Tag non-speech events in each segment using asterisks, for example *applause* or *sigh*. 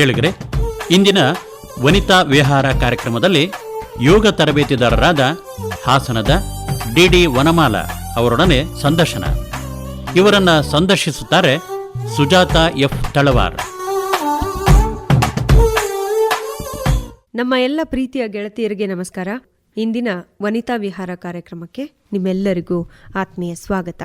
ಕೇಳಿದರೆ ಇಂದಿನ ವನಿತಾ ವಿಹಾರ ಕಾರ್ಯಕ್ರಮದಲ್ಲಿ ಯೋಗ ತರಬೇತಿದಾರರಾದ ಹಾಸನದ ಡಿ ಡಿ ವನಮಾಲ ಅವರೊಡನೆ ಸಂದರ್ಶನ. ಇವರನ್ನ ಸಂದರ್ಶಿಸುತ್ತಾರೆ ಸುಜಾತ ಎಫ್ ತಳವಾರ್. ನಮ್ಮ ಎಲ್ಲ ಪ್ರೀತಿಯ ಗೆಳತಿಯರಿಗೆ ನಮಸ್ಕಾರ. ಇಂದಿನ ವನಿತಾ ವಿಹಾರ ಕಾರ್ಯಕ್ರಮಕ್ಕೆ ನಿಮ್ಮೆಲ್ಲರಿಗೂ ಆತ್ಮೀಯ ಸ್ವಾಗತ.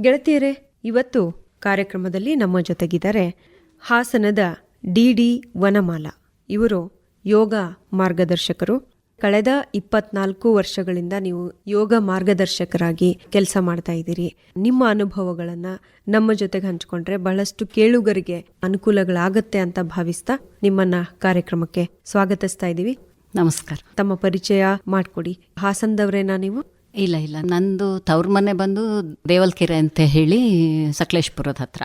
ಗೆಳತಿಯರೇ, ಇವತ್ತು ಕಾರ್ಯಕ್ರಮದಲ್ಲಿ ನಮ್ಮ ಜೊತೆಗಿದ್ದಾರೆ ಹಾಸನದ ಡಿ ಡಿ ವನಮಾಲ. ಇವರು ಯೋಗ ಮಾರ್ಗದರ್ಶಕರು. ಕಳೆದ ಇಪ್ಪತ್ನಾಲ್ಕು ವರ್ಷಗಳಿಂದ ನೀವು ಯೋಗ ಮಾರ್ಗದರ್ಶಕರಾಗಿ ಕೆಲಸ ಮಾಡ್ತಾ ಇದ್ದೀರಿ. ನಿಮ್ಮ ಅನುಭವಗಳನ್ನು ನಮ್ಮ ಜೊತೆಗೆ ಹಂಚಿಕೊಂಡ್ರೆ ಬಹಳಷ್ಟು ಕೇಳುಗರಿಗೆ ಅನುಕೂಲಗಳಾಗತ್ತೆ ಅಂತ ಭಾವಿಸ್ತಾ ನಿಮ್ಮನ್ನ ಕಾರ್ಯಕ್ರಮಕ್ಕೆ ಸ್ವಾಗತಿಸ್ತಾ ಇದ್ದೀವಿ. ನಮಸ್ಕಾರ. ತಮ್ಮ ಪರಿಚಯ ಮಾಡಿಕೊಡಿ. ಹಾಸನದವರೇನಾ ನೀವು? ಇಲ್ಲ ಇಲ್ಲ. ನಂದು ತವ್ರ ಮನೆ ಬಂದು ದೇವಲ್ಕೆರೆ ಅಂತ ಹೇಳಿ ಸಕಲೇಶ್ಪುರದ ಹತ್ರ.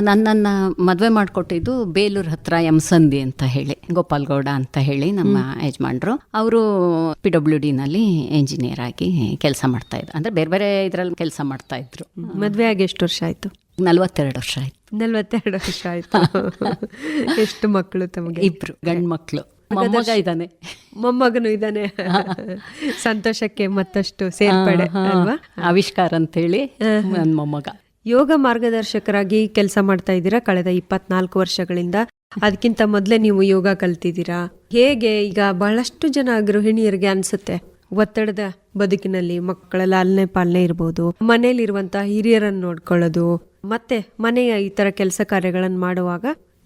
ನನ್ನನ್ನ ಮದುವೆ ಮಾಡಿಕೊಟ್ಟಿದ್ದು ಬೇಲೂರು ಹತ್ರ ಯಮಸಂದಿ ಅಂತ ಹೇಳಿ ಗೋಪಾಲ್ಗೌಡ ಅಂತ ಹೇಳಿ ನಮ್ಮ ಯಜಮಾನ್ರು. ಅವರು ಪಿ ಡಬ್ಲ್ಯೂ ಡಿನಲ್ಲಿ ಇಂಜಿನಿಯರ್ ಆಗಿ ಕೆಲಸ ಮಾಡ್ತಾ ಇದ್ರು. ಅಂದರೆ ಬೇರೆ ಬೇರೆ ಇದರಲ್ಲಿ ಕೆಲಸ ಮಾಡ್ತಾ ಇದ್ರು. ಮದುವೆ ಆಗಿ ಎಷ್ಟು ವರ್ಷ ಆಯ್ತು? ನಲ್ವತ್ತೆರಡು ವರ್ಷ ಆಯ್ತು. ನಲ್ವತ್ತೆರಡು ವರ್ಷ ಆಯ್ತು. *laughs* ಎಷ್ಟು ಮಕ್ಕಳು ತಮಗೆ? ಇಬ್ರು ಗಂಡು ಮಕ್ಕಳು ಮೊಮ್ಮಗ ಇದ್ದಾನೆ. ಮೊಮ್ಮಗನು ಇದ್ದಾನೆ. *laughs* ಸಂತೋಷಕ್ಕೆ ಮತ್ತಷ್ಟು ಸೇರ್ಪಡೆ ಅಲ್ವಾ? ಆವಿಷ್ಕಾರ ಅಂತ ಹೇಳಿ ನನ್ನ ಮೊಮ್ಮಗ. ಯೋಗ ಮಾರ್ಗದರ್ಶಕರಾಗಿ ಕೆಲಸ ಮಾಡ್ತಾ ಇದ್ದೀರಾ? ಕಳೆದ ಇಪ್ಪತ್ನಾಲ್ಕು ವರ್ಷಗಳಿಂದ. ಅದಕ್ಕಿಂತ ಮೊದಲೇ ನೀವು ಯೋಗ ಕಲ್ತಿದ್ದೀರಾ? ಹೇಗೆ ಈಗ ಬಹಳಷ್ಟು ಜನ ಗೃಹಿಣಿಯರಿಗೆ ಅನ್ಸುತ್ತೆ. ಒತ್ತಡದ ಬದುಕಿನಲ್ಲಿ ಮಕ್ಕಳ ಲಾಲನೆ ಪಾಲನೆ ಇರ್ಬೋದು. ಮನೆಯಲ್ಲಿರುವಂತಹ ಹಿರಿಯರನ್ನು ನೋಡ್ಕೊಳ್ಳೋದು, ಮತ್ತೆ ಮನೆಯ ಈ ತರ ಕೆಲಸ ಕಾರ್ಯಗಳನ್ನು ಮಾಡುವಾಗ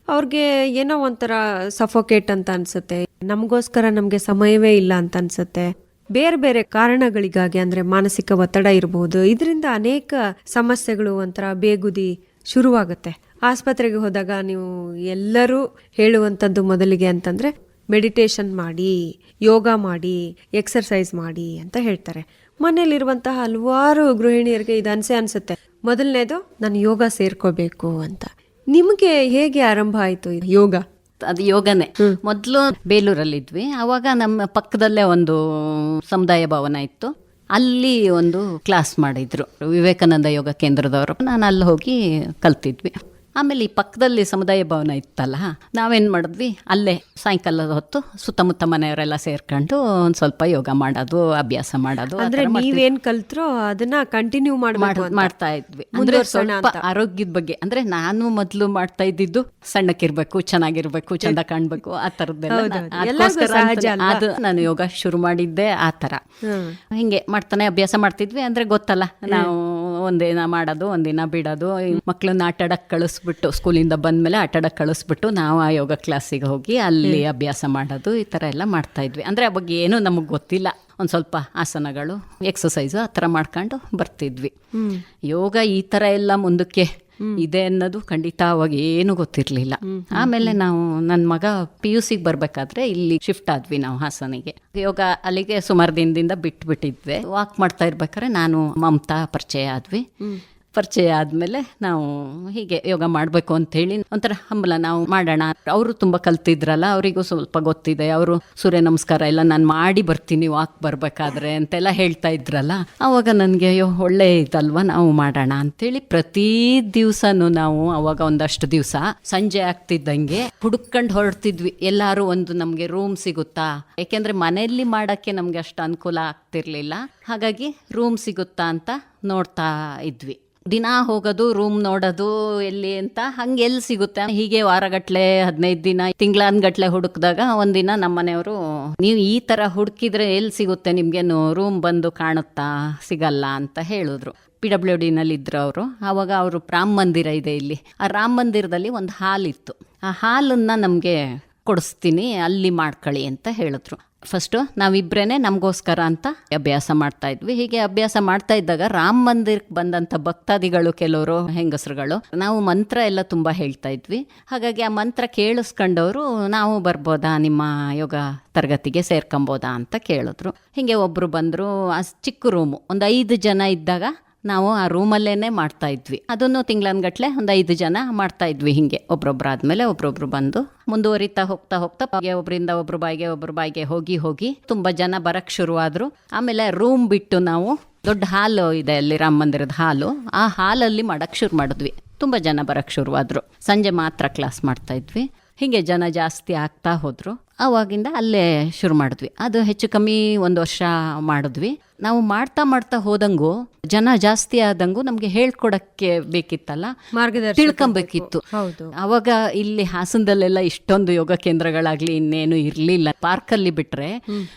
ಅವ್ರಿಗೆ ಏನೋ ಒಂಥರ ಸಫೋಕೇಟ್ ಅಂತ ಅನ್ಸುತ್ತೆ. ನಮಗೋಸ್ಕರ ನಮಗೆ ಸಮಯವೇ ಇಲ್ಲ ಅಂತ ಅನ್ಸುತ್ತೆ. ಬೇರೆ ಬೇರೆ ಕಾರಣಗಳಿಗಾಗಿ ಅಂದ್ರೆ ಮಾನಸಿಕ ಒತ್ತಡ ಇರಬಹುದು ಇದರಿಂದ ಅನೇಕ ಸಮಸ್ಯೆಗಳು ಒಂಥರ ಬೇಗುದಿ ಶುರುವಾಗುತ್ತೆ. ಆಸ್ಪತ್ರೆಗೆ ಹೋದಾಗ ನೀವು ಎಲ್ಲರೂ ಹೇಳುವಂಥದ್ದು ಮೊದಲಿಗೆ ಅಂತಂದ್ರೆ ಮೆಡಿಟೇಷನ್ ಮಾಡಿ, ಯೋಗ ಮಾಡಿ ಎಕ್ಸರ್ಸೈಸ್ ಮಾಡಿ ಅಂತ ಹೇಳ್ತಾರೆ. ಮನೆಯಲ್ಲಿರುವಂತಹ ಹಲವಾರು ಗೃಹಿಣಿಯರಿಗೆ ಇದು ಅನ್ಸೆ ಅನ್ಸುತ್ತೆ. ಮೊದಲನೇದು, ನಾನು ಯೋಗ ಸೇರ್ಕೋಬೇಕು ಅಂತ. ನಿಮಗೆ ಹೇಗೆ ಆರಂಭ ಆಯ್ತು ಯೋಗ? ಅದು ಯೋಗನೇ. ಮೊದಲು ಬೇಲೂರಲ್ಲಿದ್ವಿ. ಅವಾಗ ನಮ್ಮ ಪಕ್ಕದಲ್ಲೇ ಒಂದು ಸಮುದಾಯ ಭವನ ಇತ್ತು. ಅಲ್ಲಿ ಒಂದು ಕ್ಲಾಸ್ ಮಾಡಿದ್ರು ವಿವೇಕಾನಂದ ಯೋಗ ಕೇಂದ್ರದವರು. ನಾನು ಅಲ್ಲಿ ಹೋಗಿ ಕಲ್ತಿದ್ವಿ. ಆಮೇಲೆ ಈ ಪಕ್ಕದಲ್ಲಿ ಸಮುದಾಯ ಭವನ ಇತ್ತಲ್ಲ ನಾವೇನು ಮಾಡಿದ್ವಿ? ಅಲ್ಲೇ ಸಾಯಂಕಾಲದ ಹೊತ್ತು ಸುತ್ತಮುತ್ತ ಮನೆಯವರೆಲ್ಲ ಸೇರ್ಕೊಂಡು ಒಂದು ಸ್ವಲ್ಪ ಯೋಗ ಮಾಡೋದು ಅಭ್ಯಾಸ ಮಾಡೋದು ಅಂದ್ರೆ ನೀವೇನು ಕಲ್ತ್ರೋ ಅದನ್ನ ಕಂಟಿನ್ಯೂ ಮಾಡ್- ಮಾಡ್ತಾ ಇದ್ವಿ. ಅಂದ್ರೆ ಸ್ವಲ್ಪ ಆರೋಗ್ಯದ ಬಗ್ಗೆ ಅಂದ್ರೆ ನಾನು ಮೊದಲು ಮಾಡ್ತಾ ಇದ್ದಿದ್ದು ಸಣ್ಣಕ್ಕಿರ್ಬೇಕು ಚೆನ್ನಾಗಿರ್ಬೇಕು ಚಂದ ಕಾಣ್ಬೇಕು ಆ ಅಂತಾನೆ- ಅದು ನಾನು ಯೋಗ ಶುರು ಮಾಡಿದ್ದೆ ಆ ತರ ಹಿಂಗೆ ಮಾಡ್ತಾನೆ ಅಭ್ಯಾಸ ಮಾಡ್ತಿದ್ವಿ ಅಂದ್ರೆ ಗೊತ್ತಲ್ಲ ನಾವು ಒಂದಿನ ಮಾಡೋದು ಒಂದಿನ ಬಿಡೋದು. ಮಕ್ಕಳನ್ನ ಮಕ್ಳನ್ನ ಆಟಾಡಕ್ ಕಳಿಸ್ಬಿಟ್ಟು ಸ್ಕೂಲಿಂದ ಬಂದ್ಮೇಲೆ ಆಟಾಡಕ್ ಕಳಿಸ್ಬಿಟ್ಟು ನಾವು ಆ ಯೋಗ ಕ್ಲಾಸಿಗೆ ಹೋಗಿ ಅಲ್ಲಿ ಅಭ್ಯಾಸ ಮಾಡೋದು ಈ ಥರ ಎಲ್ಲ ಮಾಡ್ತಾ ಇದ್ವಿ. ಅಂದ್ರೆ ಆ ಬಗ್ಗೆ ಏನೂ ನಮಗೆ ಗೊತ್ತಿಲ್ಲ. ಒಂದು ಸ್ವಲ್ಪ ಆಸನಗಳು ಎಕ್ಸಸೈಸು ಆ ಥರ ಮಾಡ್ಕೊಂಡು ಬರ್ತಿದ್ವಿ. ಯೋಗ ಈ ಥರ ಎಲ್ಲ ಮುಂದಕ್ಕೆ ಇದೆ ಅನ್ನೋದು ಖಂಡಿತವಾಗಿ ಏನು ಗೊತ್ತಿರಲಿಲ್ಲ. ಆಮೇಲೆ ನಾವು ನನ್ನ ಮಗ ಪಿ ಯು ಸಿಗೆ ಬರಬೇಕಾದ್ರೆ ಇಲ್ಲಿ ಶಿಫ್ಟ್ ಆದ್ವಿ ನಾವು ಹಾಸನಿಗೆ. ಯೋಗ ಅಲ್ಲಿಗೆ ಸುಮಾರು ದಿನದಿಂದ ಬಿಟ್ಬಿಟ್ಟಿದ್ವಿ ವಾಕ್ ಮಾಡ್ತಾ ಇರ್ಬೇಕಾದ್ರೆ ನಾನು ಮಮತಾ ಪರಿಚಯ ಆದ್ವಿ. ಪರಿಚಯ ಆದಮೇಲೆ ನಾವು ಹೀಗೆ ಯೋಗ ಮಾಡಬೇಕು ಅಂತೇಳಿ ಒಂಥರ ಹಂಬಲ ನಾವು ಮಾಡೋಣ. ಅವರು ತುಂಬ ಕಲ್ತಿದ್ರಲ್ಲ, ಅವರಿಗೂ ಸ್ವಲ್ಪ ಗೊತ್ತಿದೆ. ಅವರು ಸೂರ್ಯ ನಮಸ್ಕಾರ ಎಲ್ಲ ನಾನು ಮಾಡಿ ಬರ್ತೀನಿ ವಾಕ್ ಬರಬೇಕಾದ್ರೆ ಅಂತೆಲ್ಲ ಹೇಳ್ತಾ ಇದ್ರಲ್ಲ ಆವಾಗ ನನಗೆ, ಅಯ್ಯೋ, ಒಳ್ಳೆ ಇದಲ್ವಾ, ನಾವು ಮಾಡೋಣ ಅಂತೇಳಿ ಪ್ರತಿ ದಿವಸನೂ ನಾವು ಅವಾಗ ಒಂದಷ್ಟು ದಿವಸ ಸಂಜೆ ಆಗ್ತಿದ್ದಂಗೆ ಹುಡುಕೊಂಡು ಹೊರಡ್ತಿದ್ವಿ. ಎಲ್ಲರೂ ಒಂದು ನಮಗೆ ರೂಮ್ ಸಿಗುತ್ತಾ? ಯಾಕೆಂದ್ರೆ ಮನೆಯಲ್ಲಿ ಮಾಡೋಕ್ಕೆ ನಮಗೆ ಅಷ್ಟು ಅನುಕೂಲ ಆಗ್ತಿರ್ಲಿಲ್ಲ. ಹಾಗಾಗಿ ರೂಮ್ ಸಿಗುತ್ತಾ ಅಂತ ನೋಡ್ತಾ ಇದ್ವಿ. ದಿನ ಹೋಗೋದು ರೂಮ್ ನೋಡೋದು, ಎಲ್ಲಿ ಅಂತ ಹಂಗೆ ಎಲ್ಲಿ ಸಿಗುತ್ತೆ. ಹೀಗೆ ವಾರಗಟ್ಲೆ ಹದಿನೈದು ದಿನ, ತಿಂಗಳನ್ಗಟ್ಲೆ ಹುಡುಕಿದಾಗ ಒಂದಿನ ನಮ್ಮನೆಯವರು, ನೀವು ಈ ಥರ ಹುಡುಕಿದ್ರೆ ಎಲ್ಲಿ ಸಿಗುತ್ತೆ? ನಿಮ್ಗೇನು ರೂಮ್ ಬಂದು ಕಾಣುತ್ತಾ? ಸಿಗಲ್ಲ? ಅಂತ ಹೇಳಿದ್ರು. ಪಿ ಡಬ್ಲ್ಯೂ ಡಿನಲ್ಲಿ ಇದ್ರು ಅವರು. ಆವಾಗ ಅವರು ರಾಮ ಮಂದಿರ ಇದೆ ಇಲ್ಲಿ. ಆ ರಾಮ ಮಂದಿರದಲ್ಲಿ ಒಂದು ಹಾಲ್ ಇತ್ತು. ಆ ಹಾಲನ್ನು ನಮಗೆ ಕೊಡಿಸ್ತೀನಿ, ಅಲ್ಲಿ ಮಾಡ್ಕೊಳ್ಳಿ ಅಂತ ಹೇಳಿದ್ರು. ಫಸ್ಟು ನಾವಿಬ್ಬರೇ ನಮಗೋಸ್ಕರ ಅಂತ ಅಭ್ಯಾಸ ಮಾಡ್ತಾ ಇದ್ವಿ. ಹೀಗೆ ಅಭ್ಯಾಸ ಮಾಡ್ತಾ ಇದ್ದಾಗ ರಾಮ ಮಂದಿರಕ್ಕೆ ಬಂದಂಥ ಭಕ್ತಾದಿಗಳು ಕೆಲವರು, ಹೆಂಗಸರುಗಳು, ನಾವು ಮಂತ್ರ ಎಲ್ಲ ತುಂಬ ಹೇಳ್ತಾ ಇದ್ವಿ. ಹಾಗಾಗಿ ಆ ಮಂತ್ರ ಕೇಳಿಸ್ಕೊಂಡವರು, ನಾವು ಬರ್ಬೋದಾ? ನಿಮ್ಮ ಯೋಗ ತರಗತಿಗೆ ಸೇರ್ಕೊಂಬೋದಾ? ಅಂತ ಕೇಳಿದ್ರು. ಹೀಗೆ ಒಬ್ಬರು ಬಂದರು ಚಿಕ್ಕ ರೂಮು ಒಂದು ಐದು ಜನ ಇದ್ದಾಗ ನಾವು ಆ ರೂಮಲ್ಲೇ ಮಾಡ್ತಾ ಇದ್ವಿ. ಅದನ್ನು ತಿಂಗಳನ್ಗಟ್ಲೆ ಒಂದು ಐದು ಜನ ಮಾಡ್ತಾ ಇದ್ವಿ ಹಿಂಗೆ. ಒಬ್ರೊಬ್ರು ಆದ್ಮೇಲೆ ಒಬ್ರೊಬ್ರು ಬಂದು ಮುಂದುವರಿತಾ ಹೋಗ್ತಾ ಹೋಗ್ತಾ ಬಾಯಿಗೆ ಒಬ್ಬರಿಂದ ಒಬ್ರು ಬಾಯಿಗೆ ಒಬ್ರು ಬಾಯಿಗೆ ಹೋಗಿ ಹೋಗಿ ತುಂಬ ಜನ ಬರಕ್ಕೆ ಶುರುವಾದ್ರು. ಆಮೇಲೆ ರೂಮ್ ಬಿಟ್ಟು ನಾವು ದೊಡ್ಡ ಹಾಲು ಇದೆ ಅಲ್ಲಿ ರಾಮ ಮಂದಿರದ ಹಾಲು. ಆ ಹಾಲಲ್ಲಿ ಮಾಡಕ್ಕೆ ಶುರು ಮಾಡಿದ್ವಿ. ತುಂಬ ಜನ ಬರಕ್ಕೆ ಶುರುವಾದ್ರು. ಸಂಜೆ ಮಾತ್ರ ಕ್ಲಾಸ್ ಮಾಡ್ತಾ ಇದ್ವಿ. ಹೀಗೆ ಜನ ಜಾಸ್ತಿ ಆಗ್ತಾ ಹೋದ್ರು. ಆವಾಗಿಂದ ಅಲ್ಲೇ ಶುರು ಮಾಡಿದ್ವಿ. ಅದು ಹೆಚ್ಚು ಕಮ್ಮಿ ಒಂದು ವರ್ಷ ಮಾಡಿದ್ವಿ. ನಾವು ಮಾಡ್ತಾ ಮಾಡ್ತಾ ಹೋದಂಗೂ ಜನ ಜಾಸ್ತಿ ಆದಂಗೂ ನಮಗೆ ಹೇಳ್ಕೊಡಕ್ಕೆ ಬೇಕಿತ್ತಲ್ಲ? ಮಾರ್ಗದರ್ಶನ ತಿಳ್ಕೊಬೇಕಿತ್ತು. ಹೌದು. ಅವಾಗ ಇಲ್ಲಿ ಹಾಸನದಲ್ಲೆಲ್ಲ ಇಷ್ಟೊಂದು ಯೋಗ ಕೇಂದ್ರಗಳಾಗ್ಲಿ ಇನ್ನೇನು ಇರಲಿಲ್ಲ. ಪಾರ್ಕಲ್ಲಿ ಬಿಟ್ರೆ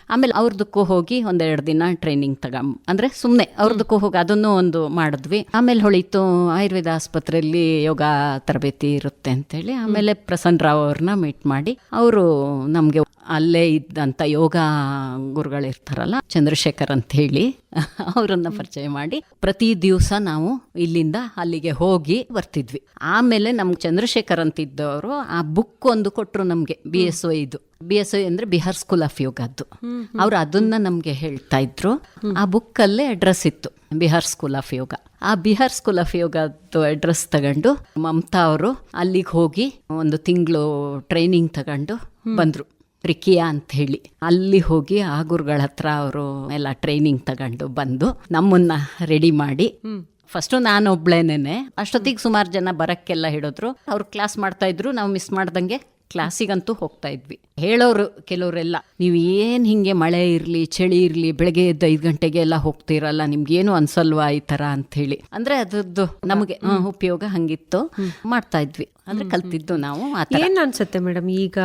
ಆಮೇಲೆ ಅವ್ರದಕ್ಕೂ ಹೋಗಿ ಒಂದೆರಡು ದಿನ ಟ್ರೈನಿಂಗ್ ತಗ ಅಂದ್ರೆ ಸುಮ್ನೆ ಅವ್ರದಕ್ಕೂ ಹೋಗಿ ಅದನ್ನು ಒಂದು ಮಾಡಿದ್ವಿ. ಆಮೇಲೆ ಹೊಳಿತು ಆಯುರ್ವೇದ ಆಸ್ಪತ್ರೆಯಲ್ಲಿ ಯೋಗ ತರಬೇತಿ ಇರುತ್ತೆ ಅಂತೇಳಿ ಆಮೇಲೆ ಪ್ರಸನ್ನ ರಾವ್ ಅವ್ರನ್ನ ಮೀಟ್ ಮಾಡಿ ಅವರು ನಮಗೆ ಅಲ್ಲೇ ಇದ್ದಂತ ಯೋಗ ಗುರುಗಳಿರ್ತಾರಲ್ಲ ಚಂದ್ರಶೇಖರ್ ಅಂತ ಹೇಳಿ *laughs* ಅವರನ್ನ ಪರಿಚಯ ಮಾಡಿ. ಪ್ರತಿ ದಿವಸ ನಾವು ಇಲ್ಲಿಂದ ಅಲ್ಲಿಗೆ ಹೋಗಿ ಬರ್ತಿದ್ವಿ. ಆಮೇಲೆ ನಮ್ಗೆ ಚಂದ್ರಶೇಖರ್ ಅಂತಿದ್ದವರು ಆ ಬುಕ್ ಒಂದು ಕೊಟ್ಟರು ನಮಗೆ ಬಿ ಎಸ್ ಒ ಇದು. ಬಿ ಎಸ್ ಒ ಅಂದ್ರೆ ಬಿಹಾರ್ ಸ್ಕೂಲ್ ಆಫ್ ಯೋಗದ್ದು ಅವ್ರು ಅದನ್ನ ನಮಗೆ ಹೇಳ್ತಾ ಇದ್ರು. ಆ ಬುಕ್ಕಲ್ಲೇ ಅಡ್ರೆಸ್ ಇತ್ತು ಬಿಹಾರ್ ಸ್ಕೂಲ್ ಆಫ್ ಯೋಗ ಆ ಬಿಹಾರ್ ಸ್ಕೂಲ್ ಆಫ್ ಯೋಗದ್ದು ಅಡ್ರೆಸ್ ತಗೊಂಡು ಮಮತಾ ಅವರು ಅಲ್ಲಿಗೆ ಹೋಗಿ ಒಂದು ತಿಂಗಳು ಟ್ರೈನಿಂಗ್ ತಗೊಂಡು ಬಂದರು. ರಿಕಿಯಾ ಅಂತ ಹೇಳಿ ಅಲ್ಲಿ ಹೋಗಿ ಆ ಹತ್ರ ಅವರು ಎಲ್ಲ ಟ್ರೈನಿಂಗ್ ತಗೊಂಡು ಬಂದು ನಮ್ಮನ್ನ ರೆಡಿ ಮಾಡಿ ಫಸ್ಟು ನಾನು ಅಷ್ಟೊತ್ತಿಗೆ ಸುಮಾರು ಜನ ಬರಕ್ಕೆಲ್ಲ ಹೇಳಿದ್ರು ಅವ್ರು ಕ್ಲಾಸ್ ಮಾಡ್ತಾ ಇದ್ರು ನಾವು ಮಿಸ್ ಮಾಡ್ದಂಗೆ ಕ್ಲಾಸಿಗಂತೂ ಹೋಗ್ತಾ ಇದ್ವಿ. ಹೇಳೋರು ಕೆಲವರೆಲ್ಲ ನೀವು ಏನು ಹಿಂಗೆ ಮಳೆ ಇರಲಿ ಚಳಿ ಇರಲಿ ಬೆಳಗ್ಗೆ ಎದ್ದು ಐದು ಗಂಟೆಗೆ ಎಲ್ಲ ಹೋಗ್ತಿರಲ್ಲ ನಿಮ್ಗೇನು ಅನ್ಸಲ್ವಾ ಈ ಥರ? ಅಂತ ಹೇಳಿ ಅಂದರೆ ಅದ್ರದ್ದು ನಮಗೆ ಉಪಯೋಗ ಹಂಗಿತ್ತು. ಮಾಡ್ತಾ ಇದ್ವಿ. ಅಂದ್ರೆ ಕಲ್ತಿದ್ದು ನಾವು ಏನು ಥರ. ಏನ್ ಅನ್ಸುತ್ತೆ ಮೇಡಮ್ ಈಗ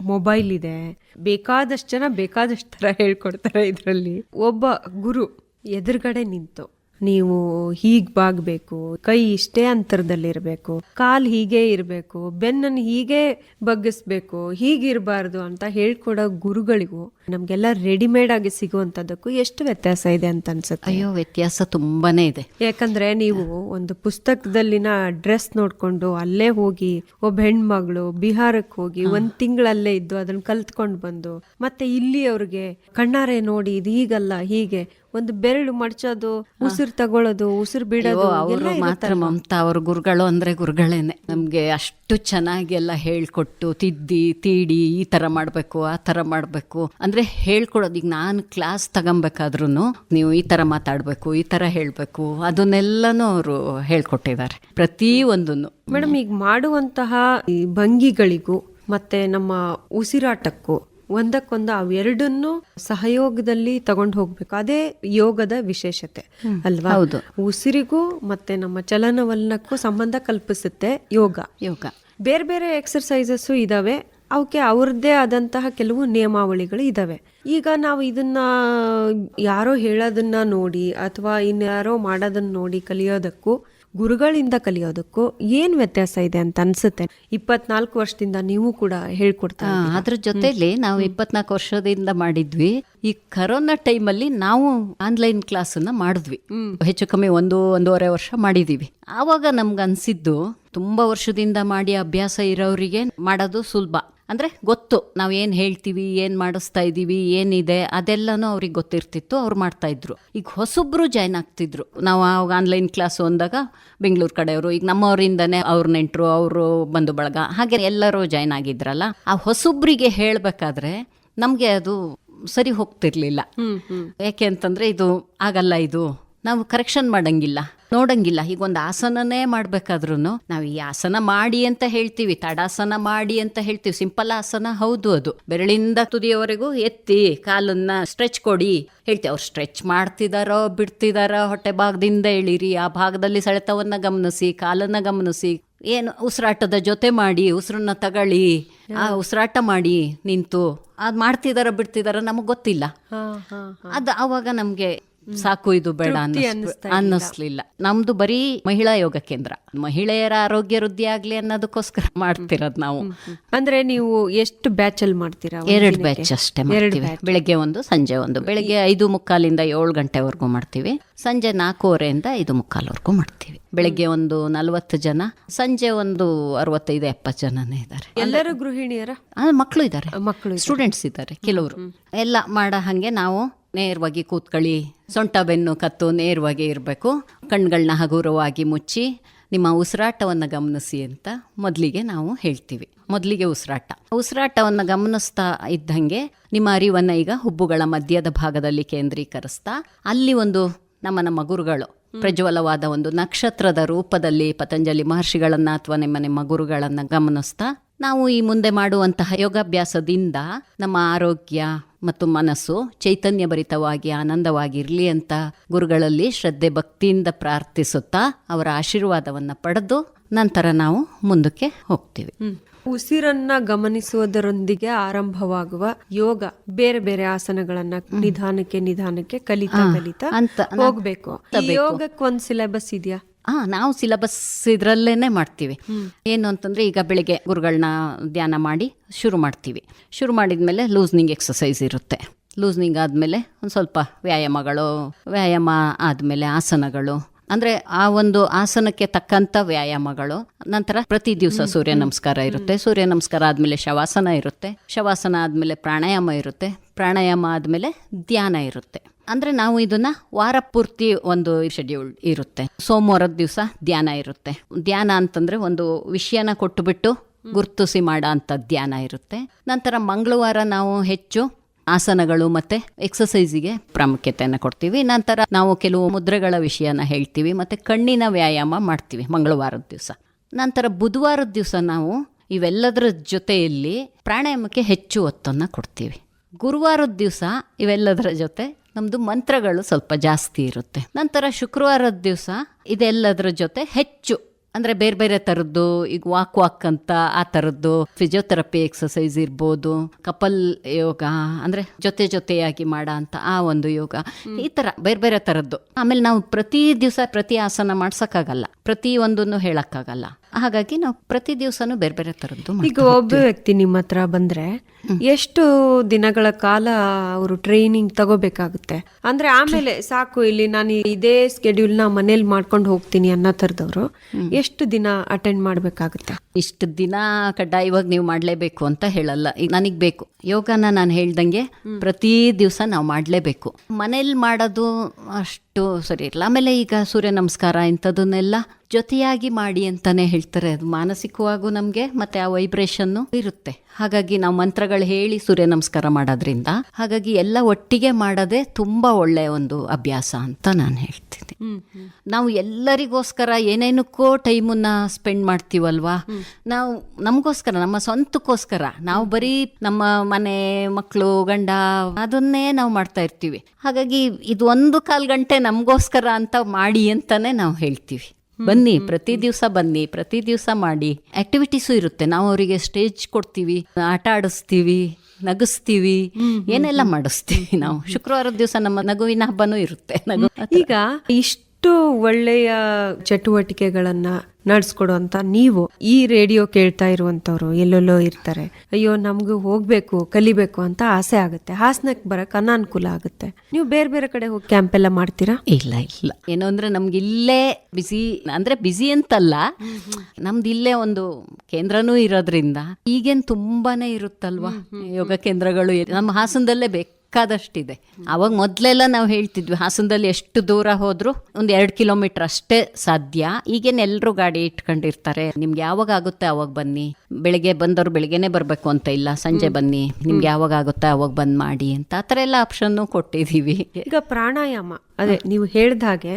ಮೊಬೈಲ್ ಇದೆ ಬೇಕಾದಷ್ಟು ಜನ ಬೇಕಾದಷ್ಟು ತರ ಹೇಳ್ಕೊಡ್ತಾರೆ ಇದರಲ್ಲಿ. ಒಬ್ಬ ಗುರು ಎದುರುಗಡೆ ನಿಂತು ನೀವು ಹೀಗ್ ಬಾಗ್ಬೇಕು ಕೈ ಇಷ್ಟೇ ಅಂತರದಲ್ಲಿರ್ಬೇಕು ಕಾಲ್ ಹೀಗೆ ಇರಬೇಕು ಬೆನ್ನನ್ನು ಹೀಗೆ ಬಗ್ಗಿಸ್ಬೇಕು ಹೀಗಿರಬಾರ್ದು ಅಂತ ಹೇಳ್ಕೊಡೋ ಗುರುಗಳಿಗೂ ನಮ್ಗೆಲ್ಲ ರೆಡಿಮೇಡ್ ಆಗಿ ಸಿಗುವಂತದಕ್ಕೂ ಎಷ್ಟು ವ್ಯತ್ಯಾಸ ಇದೆ ಅಂತ ಅನ್ಸುತ್ತೆ? ಅಯ್ಯೋ ವ್ಯತ್ಯಾಸ ತುಂಬಾನೇ ಇದೆ. ಯಾಕಂದ್ರೆ ನೀವು ಒಂದು ಪುಸ್ತಕದಲ್ಲಿನ ಡ್ರೆಸ್ ನೋಡ್ಕೊಂಡು ಅಲ್ಲೇ ಹೋಗಿ ಒಬ್ಬ ಹೆಣ್ಮಗಳು ಬಿಹಾರಕ್ಕೆ ಹೋಗಿ ಒಂದ್ ತಿಂಗಳಲ್ಲೇ ಇದ್ದು ಅದನ್ನ ಕಲ್ತ್ಕೊಂಡು ಬಂದು ಮತ್ತೆ ಇಲ್ಲಿ ಅವ್ರಿಗೆ ಕಣ್ಣಾರೆ ನೋಡಿ ಇದು ಹೀಗಲ್ಲ ಹೀಗೆ ಒಂದು ಬೆರಳು ಮಡ್ಚೋದು ಉಸಿರು ತಗೊಳ್ಳೋದು ಉಸಿರು ಬಿಡೋದು ಅವರು ಮಾತ್ರ ಮಮತಾ ಅವರು ಗುರುಗಳು ಅಂದ್ರೆ ಗುರುಗಳೇನೆ. ನಮ್ಗೆ ಅಷ್ಟು ಚೆನ್ನಾಗಿ ಎಲ್ಲ ಹೇಳ್ಕೊಟ್ಟು ತಿದ್ದಿ ತೀಡಿ ಈ ತರ ಮಾಡ್ಬೇಕು ಆ ತರ ಮಾಡ್ಬೇಕು. ಅಂದ್ರೆ ಹೇಳ್ಕೊಡೋದು ಈಗ ನಾನು ಕ್ಲಾಸ್ ತಗೊಂಬೇಕಾದ್ರೂ ನೀವು ಈ ತರ ಮಾತಾಡ್ಬೇಕು ಈ ತರ ಹೇಳ್ಬೇಕು. ಅದನ್ನೆಲ್ಲನೂ ಅವರು ಹೇಳ್ಕೊಟ್ಟಿದ್ದಾರೆ ಪ್ರತಿ ಒಂದನ್ನು ಮೇಡಮ್ ಈಗ ಮಾಡುವಂತಹ ಈ ಭಂಗಿಗಳಿಗೂ ಮತ್ತೆ ನಮ್ಮ ಉಸಿರಾಟಕ್ಕೂ ಒಂದಕ್ಕೊಂದು ಅವೆರಡನ್ನು ಸಹಯೋಗದಲ್ಲಿ ತಗೊಂಡು ಹೋಗ್ಬೇಕು. ಅದೇ ಯೋಗದ ವಿಶೇಷತೆ ಅಲ್ವಾ? ಹೌದು. ಉಸಿರಿಗೂ ಮತ್ತೆ ನಮ್ಮ ಚಲನವಲನಕ್ಕೂ ಸಂಬಂಧ ಕಲ್ಪಿಸುತ್ತೆ ಯೋಗ. ಯೋಗ. ಬೇರೆ ಬೇರೆ ಎಕ್ಸರ್ಸೈಸಸ್ ಇದಾವೆ. ಅವಕ್ಕೆ ಅವ್ರದ್ದೇ ಆದಂತಹ ಕೆಲವು ನಿಯಮಾವಳಿಗಳು ಇದಾವೆ. ಈಗ ನಾವು ಇದನ್ನ ಯಾರೋ ಹೇಳೋದನ್ನ ನೋಡಿ ಅಥವಾ ಇನ್ಯಾರೋ ಮಾಡೋದನ್ನ ನೋಡಿ ಕಲಿಯೋದಕ್ಕೂ ಗುರುಗಳಿಂದ ಕಲಿಯೋದಕ್ಕೂ ಏನ್ ವ್ಯತ್ಯಾಸ ಇದೆ ಅಂತ ಅನ್ಸುತ್ತೆ? ಇಪ್ಪತ್ನಾಲ್ಕು ವರ್ಷದಿಂದ ನೀವು ಕೂಡ ಹೇಳ್ಕೊಡ್ತಾ ಅದ್ರ ಜೊತೆಲಿ ನಾವು ಇಪ್ಪತ್ನಾಲ್ಕು ವರ್ಷದಿಂದ ಮಾಡಿದ್ವಿ. ಈ ಕರೋನಾ ಟೈಮಲ್ಲಿ ನಾವು ಆನ್ಲೈನ್ ಕ್ಲಾಸನ್ನ ಮಾಡಿದ್ವಿ. ಹೆಚ್ಚು ಕಮ್ಮಿ ಒಂದು ಒಂದೂವರೆ ವರ್ಷ ಮಾಡಿದೀವಿ. ಆವಾಗ ನಮ್ಗೆ ಅನ್ಸಿದ್ದು ತುಂಬಾ ವರ್ಷದಿಂದ ಮಾಡಿ ಅಭ್ಯಾಸ ಇರೋರಿಗೆ ಮಾಡೋದು ಸುಲಭ. ಅಂದ್ರೆ ಗೊತ್ತು. ನಾವು ಏನು ಹೇಳ್ತೀವಿ ಏನು ಮಾಡಿಸ್ತಾ ಇದ್ದೀವಿ ಏನಿದೆ ಅದೆಲ್ಲನೂ ಅವ್ರಿಗೆ ಗೊತ್ತಿರ್ತಿತ್ತು ಅವ್ರು ಮಾಡ್ತಾಯಿದ್ರು ಈಗ ಹೊಸಬ್ರು ಜಾಯ್ನ್ ಆಗ್ತಿದ್ರು. ನಾವು ಆವಾಗ ಆನ್ಲೈನ್ ಕ್ಲಾಸ್ ಅಂದಾಗ ಬೆಂಗಳೂರು ಕಡೆಯವರು ಈಗ ನಮ್ಮವರಿಂದನೇ ಅವ್ರ ನೆಂಟರು ಅವರು ಬಂಧು ಬಳಗ ಹಾಗೆ ಎಲ್ಲರೂ ಜಾಯ್ನ್ ಆಗಿದ್ರಲ್ಲ. ಆ ಹೊಸೊಬ್ಬರಿಗೆ ಹೇಳಬೇಕಾದ್ರೆ ನಮಗೆ ಅದು ಸರಿ ಹೋಗ್ತಿರ್ಲಿಲ್ಲ. ಯಾಕೆ ಅಂತಂದರೆ ಇದು ಆಗಲ್ಲ ಇದು. ನಾವು ಕರೆಕ್ಷನ್ ಮಾಡಂಗಿಲ್ಲ. ನೋಡಂಗಿಲ್ಲ. ಈಗ ಒಂದು ಆಸನನೇ ಮಾಡ್ಬೇಕಾದ್ರೂ ನಾವು ಈ ಆಸನ ಮಾಡಿ ಅಂತ ಹೇಳ್ತೀವಿ ತಡಾಸನ ಮಾಡಿ ಅಂತ ಹೇಳ್ತೀವಿ. ಸಿಂಪಲ್ ಆಸನ ಹೌದು ಅದು. ಬೆರಳಿಂದ ತುದಿಯವರೆಗೂ ಎತ್ತಿ ಕಾಲನ್ನ ಸ್ಟ್ರೆಚ್ ಕೊಡಿ ಹೇಳ್ತೀವಿ. ಅವ್ರು ಸ್ಟ್ರೆಚ್ ಮಾಡ್ತಿದಾರೋ ಬಿಡ್ತಿದಾರೋ ಹೊಟ್ಟೆ ಭಾಗದಿಂದ ಎಳಿರಿ ಆ ಭಾಗದಲ್ಲಿ ಸೆಳೆತವನ್ನ ಗಮನಿಸಿ ಕಾಲನ್ನ ಗಮನಿಸಿ ಏನು ಉಸಿರಾಟದ ಜೊತೆ ಮಾಡಿ ಉಸಿರನ್ನ ತಗೊಳ್ಳಿ ಆ ಉಸಿರಾಟ ಮಾಡಿ ನಿಂತು ಅದ್ ಮಾಡ್ತಿದಾರ ಬಿಡ್ತಿದಾರ ನಮಗ್ ಗೊತ್ತಿಲ್ಲ. ಅದ್ ಅವಾಗ ನಮ್ಗೆ ಸಾಕು ಇದು ಬೇಡ ಅನ್ನಿಸ್ಲಿಲ್ಲ. ನಮ್ದು ಬರೀ ಮಹಿಳಾ ಯೋಗ ಕೇಂದ್ರ. ಮಹಿಳೆಯರ ಆರೋಗ್ಯ ವೃದ್ಧಿ ಆಗ್ಲಿ ಅನ್ನೋದಕ್ಕೋಸ್ಕರ *laughs* ಮಾಡ್ತಿರೋದು ನಾವು. ಅಂದ್ರೆ ನೀವು ಎಷ್ಟು ಬ್ಯಾಚ್ ಅಲ್ಲಿ ಮಾಡ್ತೀರಾ? ಎರಡು? ಬ್ಯಾಚ್ ಅಷ್ಟೇ ಮಾಡ್ತೀವಿ. ಬೆಳಗ್ಗೆ ಒಂದು ಸಂಜೆ ಒಂದು. ಬೆಳಗ್ಗೆ ಐದು ಮುಕ್ಕಾಲಿಂದ ಏಳು ಗಂಟೆವರೆಗೂ ಮಾಡ್ತೀವಿ. ಸಂಜೆ ನಾಲ್ಕೂವರೆಯಿಂದ ಐದು ಮುಕ್ಕಾಲ್ವರೆಗೂ ಮಾಡ್ತೀವಿ. ಬೆಳಗ್ಗೆ ಒಂದು ನಲವತ್ತು ಜನ ಸಂಜೆ ಒಂದು ಅರವತ್ತೈದು ಎಪ್ಪತ್ತು ಜನನೇ ಇದ್ದಾರೆ. ಎಲ್ಲರೂ ಗೃಹಿಣಿಯರ? ಮಕ್ಕಳು ಇದ್ದಾರೆ. ಮಕ್ಕಳು ಸ್ಟೂಡೆಂಟ್ಸ್ ಇದ್ದಾರೆ ಕೆಲವರು. ಎಲ್ಲ ಮಾಡೋ ಹಾಗೆ ನಾವು ನೇರವಾಗಿ ಕೂತ್ಕೊಳ್ಳಿ. ಸೊಂಟ ಬೆನ್ನು ಕತ್ತು ನೇರವಾಗಿ ಇರಬೇಕು. ಕಣ್ಗಳನ್ನ ಹಗುರವಾಗಿ ಮುಚ್ಚಿ, ನಿಮ್ಮ ಉಸಿರಾಟವನ್ನು ಗಮನಿಸಿ ಅಂತ ಮೊದಲಿಗೆ ನಾವು ಹೇಳ್ತೀವಿ. ಮೊದಲಿಗೆ ಉಸಿರಾಟ. ಉಸಿರಾಟವನ್ನು ಗಮನಿಸ್ತಾ ಇದ್ದಂಗೆ ನಿಮ್ಮ ಅರಿವನ್ನು ಈಗ ಹುಬ್ಬುಗಳ ಮಧ್ಯದ ಭಾಗದಲ್ಲಿ ಕೇಂದ್ರೀಕರಿಸ್ತಾ, ಅಲ್ಲಿ ಒಂದು ನಮ್ಮ ನಮ್ಮ ಗುರುಗಳು, ಪ್ರಜ್ವಲವಾದ ಒಂದು ನಕ್ಷತ್ರದ ರೂಪದಲ್ಲಿ ಪತಂಜಲಿ ಮಹರ್ಷಿಗಳನ್ನ ಅಥವಾ ನಿಮ್ಮ ನಿಮ್ಮ ಗುರುಗಳನ್ನ ಗಮನಿಸ್ತಾ ನಾವು ಈ ಮುಂದೆ ಮಾಡುವಂತಹ ಯೋಗಾಭ್ಯಾಸದಿಂದ ನಮ್ಮ ಆರೋಗ್ಯ ಮತ್ತು ಮನಸ್ಸು ಚೈತನ್ಯಭರಿತವಾಗಿ ಆನಂದವಾಗಿರಲಿ ಅಂತ ಗುರುಗಳಲ್ಲಿ ಶ್ರದ್ಧೆ ಭಕ್ತಿಯಿಂದ ಪ್ರಾರ್ಥಿಸುತ್ತಾ ಅವರ ಆಶೀರ್ವಾದವನ್ನು ಪಡೆದು ನಂತರ ನಾವು ಮುಂದಕ್ಕೆ ಹೋಗ್ತೀವಿ. ಉಸಿರನ್ನ ಗಮನಿಸುವುದರೊಂದಿಗೆ ಆರಂಭವಾಗುವ ಯೋಗ ಬೇರೆ ಬೇರೆ ಆಸನಗಳನ್ನ ನಿಧಾನಕ್ಕೆ ನಿಧಾನಕ್ಕೆ ಕಲಿತಾ ಕಲಿತಾ ಅಂತ ಹೋಗ್ಬೇಕು. ಯೋಗಕ್ಕೆ ಒಂದ್ ಸಿಲೆಬಸ್ ಇದೆಯಾ? ಹಾ ನಾವು ಸಿಲಬಸ್ ಇದ್ರಲ್ಲೇನೆ ಮಾಡ್ತೀವಿ. ಏನು ಅಂತಂದ್ರೆ ಈಗ ಬೆಳಿಗ್ಗೆ ಗುರುಗಳನ್ನ ಧ್ಯಾನ ಮಾಡಿ ಶುರು ಮಾಡ್ತೀವಿ. ಶುರು ಮಾಡಿದ್ಮೇಲೆ ಲೂಸ್ನಿಂಗ್ ಎಕ್ಸಸೈಸ್ ಇರುತ್ತೆ. ಲೂಸ್ನಿಂಗ್ ಆದಮೇಲೆ ಒಂದು ಸ್ವಲ್ಪ ವ್ಯಾಯಾಮಗಳು ವ್ಯಾಯಾಮ ಆದಮೇಲೆ ಆಸನಗಳು ಅಂದರೆ ಆ ಒಂದು ಆಸನಕ್ಕೆ ತಕ್ಕಂಥ ವ್ಯಾಯಾಮಗಳು. ನಂತರ ಪ್ರತಿ ದಿವಸ ಸೂರ್ಯ ನಮಸ್ಕಾರ ಇರುತ್ತೆ. ಸೂರ್ಯ ನಮಸ್ಕಾರ ಆದಮೇಲೆ ಶವಾಸನ ಇರುತ್ತೆ. ಶವಾಸನ ಆದಮೇಲೆ ಪ್ರಾಣಾಯಾಮ ಇರುತ್ತೆ. ಪ್ರಾಣಾಯಾಮ ಆದಮೇಲೆ ಧ್ಯಾನ ಇರುತ್ತೆ. ಅಂದರೆ ನಾವು ಇದನ್ನ ವಾರ ಪೂರ್ತಿ ಒಂದು ಶೆಡ್ಯೂಲ್ ಇರುತ್ತೆ. ಸೋಮವಾರದ ದಿವಸ ಧ್ಯಾನ ಇರುತ್ತೆ. ಧ್ಯಾನ ಅಂತಂದ್ರೆ ಒಂದು ವಿಷಯನ ಕೊಟ್ಟುಬಿಟ್ಟು ಗುರ್ತಿಸಿ ಮಾಡೋ ಅಂಥ ಧ್ಯಾನ ಇರುತ್ತೆ. ನಂತರ ಮಂಗಳವಾರ ನಾವು ಹೆಚ್ಚು ಆಸನಗಳು ಮತ್ತೆ ಎಕ್ಸಸೈಸಿಗೆ ಪ್ರಾಮುಖ್ಯತೆಯನ್ನು ಕೊಡ್ತೀವಿ. ನಂತರ ನಾವು ಕೆಲವು ಮುದ್ರೆಗಳ ವಿಷಯನ ಹೇಳ್ತೀವಿ, ಮತ್ತೆ ಕಣ್ಣಿನ ವ್ಯಾಯಾಮ ಮಾಡ್ತೀವಿ ಮಂಗಳವಾರದ ದಿವಸ. ನಂತರ ಬುಧವಾರದ ದಿವಸ ನಾವು ಇವೆಲ್ಲದರ ಜೊತೆಯಲ್ಲಿ ಪ್ರಾಣಾಯಾಮಕ್ಕೆ ಹೆಚ್ಚು ಒತ್ತನ್ನು ಕೊಡ್ತೀವಿ. ಗುರುವಾರದ ದಿವಸ ಇವೆಲ್ಲದರ ಜೊತೆ ನಮ್ಮದು ಮಂತ್ರಗಳು ಸ್ವಲ್ಪ ಜಾಸ್ತಿ ಇರುತ್ತೆ. ನಂತರ ಶುಕ್ರವಾರದ ದಿವಸ ಇದೆಲ್ಲದರ ಜೊತೆ ಹೆಚ್ಚು ಅಂದರೆ ಬೇರೆ ಬೇರೆ ಥರದ್ದು ಈಗ ವಾಕ್ ವಾಕ್ ಅಂತ ಆ ಥರದ್ದು ಫಿಸಿಯೋಥೆರಪಿ ಎಕ್ಸಸೈಸ್ ಇರ್ಬೋದು ಕಪಲ್ ಯೋಗ ಅಂದರೆ ಜೊತೆ ಜೊತೆಯಾಗಿ ಮಾಡ ಅಂತ ಆ ಒಂದು ಯೋಗ ಈ ಥರ ಬೇರೆ ಬೇರೆ ಥರದ್ದು ಆಮೇಲೆ ನಾವು ಪ್ರತಿ ದಿವಸ ಪ್ರತಿ ಆಸನ ಮಾಡ್ಸೋಕ್ಕಾಗಲ್ಲ ಪ್ರತಿ ಒಂದನ್ನು ಹೇಳೋಕ್ಕಾಗಲ್ಲ. ಹಾಗಾಗಿ ನಾವು ಪ್ರತಿ ದಿವಸನೂ ಬೇರೆ ಬೇರೆ ಥರದ್ದು ಈಗ ಒಬ್ಬ ವ್ಯಕ್ತಿ ನಿಮ್ಮ ಹತ್ರ ಬಂದ್ರೆ ಎಷ್ಟು ದಿನಗಳ ಕಾಲ ಅವರು ಟ್ರೈನಿಂಗ್ ತಗೋಬೇಕಾಗುತ್ತೆ? ಅಂದ್ರೆ ಆಮೇಲೆ ಸಾಕು ಇಲ್ಲಿ ನಾನು ಇದೇ ಸ್ಕೆಡ್ಯೂಲ್ನ ಮನೇಲಿ ಮಾಡ್ಕೊಂಡು ಹೋಗ್ತೀನಿ ಅನ್ನೋ ತರದವರು ಎಷ್ಟು ದಿನ ಅಟೆಂಡ್ ಮಾಡ್ಬೇಕಾಗುತ್ತೆ? ಇಷ್ಟು ದಿನ ಕಡ್ಡಾಯವಾಗಿ ನೀವು ಮಾಡಲೇಬೇಕು ಅಂತ ಹೇಳಲ್ಲ. ನನಗೆ ಬೇಕು. ಯೋಗನ ನಾನು ಹೇಳ್ದಂಗೆ ಪ್ರತಿ ದಿವಸ ನಾವು ಮಾಡಲೇಬೇಕು. ಮನೇಲಿ ಮಾಡೋದು ಅಷ್ಟು ಸರಿ ಇರಲ್ಲ. ಆಮೇಲೆ ಈಗ ಸೂರ್ಯ ನಮಸ್ಕಾರ ಇಂಥದನ್ನೆಲ್ಲ ಜೊತೆಯಾಗಿ ಮಾಡಿ ಅಂತಾನೆ ಹೇಳ್ತಾರೆ. ಅದು ಮಾನಸಿಕವಾಗೂ ನಮಗೆ ಮತ್ತೆ ಆ ವೈಬ್ರೇಷನ್ನು ಇರುತ್ತೆ. ಹಾಗಾಗಿ ನಾವು ಮಂತ್ರಗಳು ಹೇಳಿ ಸೂರ್ಯ ನಮಸ್ಕಾರ ಮಾಡೋದ್ರಿಂದ ಹಾಗಾಗಿ ಎಲ್ಲ ಒಟ್ಟಿಗೆ ಮಾಡೋದೇ ತುಂಬ ಒಳ್ಳೆಯ ಒಂದು ಅಭ್ಯಾಸ ಅಂತ ನಾನು ಹೇಳ್ತೀನಿ. ನಾವು ಎಲ್ಲರಿಗೋಸ್ಕರ ಏನೇನಕ್ಕೋ ಟೈಮನ್ನ ಸ್ಪೆಂಡ್ ಮಾಡ್ತೀವಲ್ವಾ? ನಾವು ನಮಗೋಸ್ಕರ ನಮ್ಮ ಸ್ವಂತಕ್ಕೋಸ್ಕರ ನಾವು ಬರೀ ನಮ್ಮ ಮನೆ ಮಕ್ಕಳು ಗಂಡ ಅದನ್ನೇ ನಾವು ಮಾಡ್ತಾ ಇರ್ತೀವಿ. ಹಾಗಾಗಿ ಇದು ಒಂದು ಕಾಲು ಗಂಟೆ ನಮಗೋಸ್ಕರ ಅಂತ ಮಾಡಿ ಅಂತಾನೆ ನಾವು ಹೇಳ್ತೀವಿ. ಬನ್ನಿ ಪ್ರತಿ ದಿವಸ ಬನ್ನಿ ಪ್ರತಿ ದಿವಸ ಮಾಡಿ. ಆಕ್ಟಿವಿಟೀಸು ಇರುತ್ತೆ. ನಾವು ಅವರಿಗೆ ಸ್ಟೇಜ್ ಕೊಡ್ತೀವಿ ಆಟ ಆಡಿಸ್ತೀವಿ ನಗಿಸ್ತೀವಿ ಏನೆಲ್ಲ ಮಾಡಿಸ್ತೀವಿ ನಾವು? ಶುಕ್ರವಾರದ ದಿವಸ ನಮ್ಮ ನಗುವಿನ ಹಬ್ಬನೂ ಇರುತ್ತೆ. ನಗು ಈಗ ಇಷ್ಟು ಒಳ್ಳೆಯ ಚಟುವಟಿಕೆಗಳನ್ನ ನಡೆಸ್ಕೊಡುವಂತ ನೀವು ಈ ರೇಡಿಯೋ ಕೇಳ್ತಾ ಇರುವಂತವ್ರು ಎಲ್ಲೆಲ್ಲೋ ಇರ್ತಾರೆ. ಅಯ್ಯೋ ನಮ್ಗೂ ಹೋಗ್ಬೇಕು ಕಲಿಬೇಕು ಅಂತ ಆಸೆ ಆಗುತ್ತೆ. ಹಾಸನಕ್ಕೆ ಬರಕ್ ಅನಾನುಕೂಲ ಆಗುತ್ತೆ. ನೀವು ಬೇರೆ ಬೇರೆ ಕಡೆ ಹೋಗಿ ಕ್ಯಾಂಪ್ ಎಲ್ಲ ಮಾಡ್ತೀರಾ? ಇಲ್ಲ ಇಲ್ಲ. ಏನು ಅಂದ್ರೆ ನಮ್ಗೆ ಇಲ್ಲೇ ಬಿಸಿ ಅಂದ್ರೆ ಬಿಸಿ ಅಂತಲ್ಲ. ನಮ್ದು ಇಲ್ಲೇ ಒಂದು ಕೇಂದ್ರನೂ ಇರೋದ್ರಿಂದ ಈಗೇನ್ ತುಂಬಾನೇ ಇರುತ್ತಲ್ವಾ? ಯೋಗ ಕೇಂದ್ರಗಳು. ನಮ್ಮ ಹಾಸನದಲ್ಲೇ ಬೇಕಾದಷ್ಟಿದೆ. ಅವಾಗ ಮೊದ್ಲೆಲ್ಲ ನಾವು ಹೇಳ್ತಿದ್ವಿ ಹಾಸನದಲ್ಲಿ ಎಷ್ಟು ದೂರ ಹೋದ್ರು ಒಂದ್ ಎರಡು ಕಿಲೋಮೀಟರ್ ಅಷ್ಟೇ ಸಾಧ್ಯ. ಈಗೇನ್ ಎಲ್ರು ಗಾಡಿ ಇಟ್ಕೊಂಡಿರ್ತಾರೆ. ನಿಮ್ಗೆ ಯಾವಾಗ ಆಗುತ್ತೆ ಅವಾಗ ಬನ್ನಿ. ಬೆಳಿಗ್ಗೆ ಬಂದವ್ರು ಬೆಳಿಗ್ಗೆನೆ ಬರ್ಬೇಕು ಅಂತ ಇಲ್ಲ. ಸಂಜೆ ಬನ್ನಿ. ನಿಮ್ಗೆ ಯಾವಾಗ ಆಗುತ್ತೆ ಅವಾಗ ಬಂದ್ ಮಾಡಿ ಅಂತ. ಆ ಥರ ಎಲ್ಲ ಆಪ್ಷನ್ನು ಕೊಟ್ಟಿದೀವಿ. ಈಗ ಪ್ರಾಣಾಯಾಮ. ಅದೇ ನೀವು ಹೇಳ್ದ ಹಾಗೆ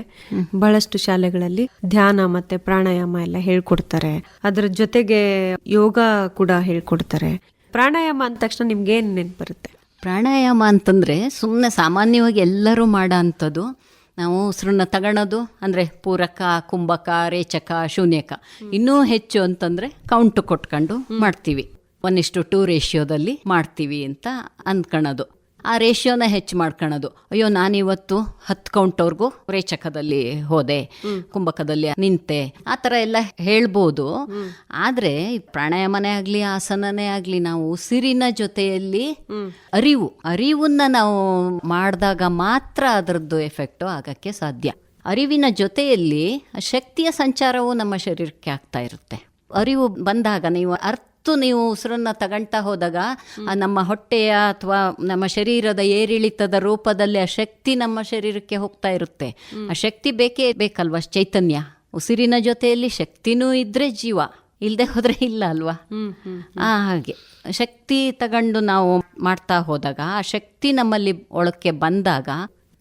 ಬಹಳಷ್ಟು ಶಾಲೆಗಳಲ್ಲಿ ಧ್ಯಾನ ಮತ್ತೆ ಪ್ರಾಣಾಯಾಮ ಎಲ್ಲ ಹೇಳ್ಕೊಡ್ತಾರೆ. ಅದ್ರ ಜೊತೆಗೆ ಯೋಗ ಕೂಡ ಹೇಳ್ಕೊಡ್ತಾರೆ. ಪ್ರಾಣಾಯಾಮ ಅಂದ ತಕ್ಷಣ ನಿಮ್ಗೆ ಏನ್ ನೆನ್ಪು ಬರುತ್ತೆ? ಪ್ರಾಣಾಯಾಮ ಅಂತಂದರೆ ಸುಮ್ಮನೆ ಸಾಮಾನ್ಯವಾಗಿ ಎಲ್ಲರೂ ಮಾಡೋ ಅಂಥದ್ದು. ನಾವು ಉಸಿರನ್ನ ತಗೊಳೋದು ಅಂದರೆ ಪೂರಕ ಕುಂಭಕ ರೇಚಕ ಶೂನ್ಯಕ. ಇನ್ನೂ ಹೆಚ್ಚು ಅಂತಂದರೆ ಕೌಂಟು ಕೊಟ್ಕೊಂಡು ಮಾಡ್ತೀವಿ. ಒಂದಿಷ್ಟು ಇಷ್ಟು ಟೂ ರೇಷಿಯೋದಲ್ಲಿ ಮಾಡ್ತೀವಿ ಅಂತ ಅಂದ್ಕೊಳ್ಳೋದು ಆ ರೇಷಿಯೋನ ಹೆಚ್ಚು ಮಾಡ್ಕೊಳ್ಳೋದು ಅಯ್ಯೋ, ನಾನಿವತ್ತು ಹತ್ತು ಕೌಂಟವ್ರಿಗೂ ರೇಚಕದಲ್ಲಿ ಹೋದೆ, ಕುಂಭಕದಲ್ಲಿ ನಿಂತೆ. ಆ ಥರ ಎಲ್ಲ ಹೇಳ್ಬೋದು. ಆದರೆ ಪ್ರಾಣಾಯಾಮನೇ ಆಗಲಿ, ಆಸನನೇ ಆಗಲಿ, ನಾವು ಉಸಿರಿನ ಜೊತೆಯಲ್ಲಿ ಅರಿವು, ಅರಿವನ್ನ ನಾವು ಮಾಡಿದಾಗ ಮಾತ್ರ ಅದರದ್ದು ಎಫೆಕ್ಟು ಆಗಕ್ಕೆ ಸಾಧ್ಯ. ಅರಿವಿನ ಜೊತೆಯಲ್ಲಿ ಶಕ್ತಿಯ ಸಂಚಾರವು ನಮ್ಮ ಶರೀರಕ್ಕೆ ಆಗ್ತಾ ಇರುತ್ತೆ. ಅರಿವು ಬಂದಾಗ ನೀವು ಅರ್ಥ ನೀವು ಉಸಿರನ್ನು ತಗೊಳ್ತಾ ಹೋದಾಗ ನಮ್ಮ ಹೊಟ್ಟೆಯ ಅಥವಾ ನಮ್ಮ ಶರೀರದ ಏರಿಳಿತದ ರೂಪದಲ್ಲಿ ಆ ಶಕ್ತಿ ನಮ್ಮ ಶರೀರಕ್ಕೆ ಹೋಗ್ತಾ ಇರುತ್ತೆ. ಆ ಶಕ್ತಿ ಬೇಕೇ ಬೇಕಲ್ವಾ? ಚೈತನ್ಯ. ಉಸಿರಿನ ಜೊತೆಯಲ್ಲಿ ಶಕ್ತಿನೂ ಇದ್ರೆ ಜೀವ. ಇಲ್ಲದೆ ಹೋದ್ರೆ ಇಲ್ಲ ಅಲ್ವಾ? ಆ ಹಾಗೆ. ಶಕ್ತಿ ತಗೊಂಡು ನಾವು ಮಾಡ್ತಾ ಹೋದಾಗ ಆ ಶಕ್ತಿ ನಮ್ಮಲ್ಲಿ ಒಳಕ್ಕೆ ಬಂದಾಗ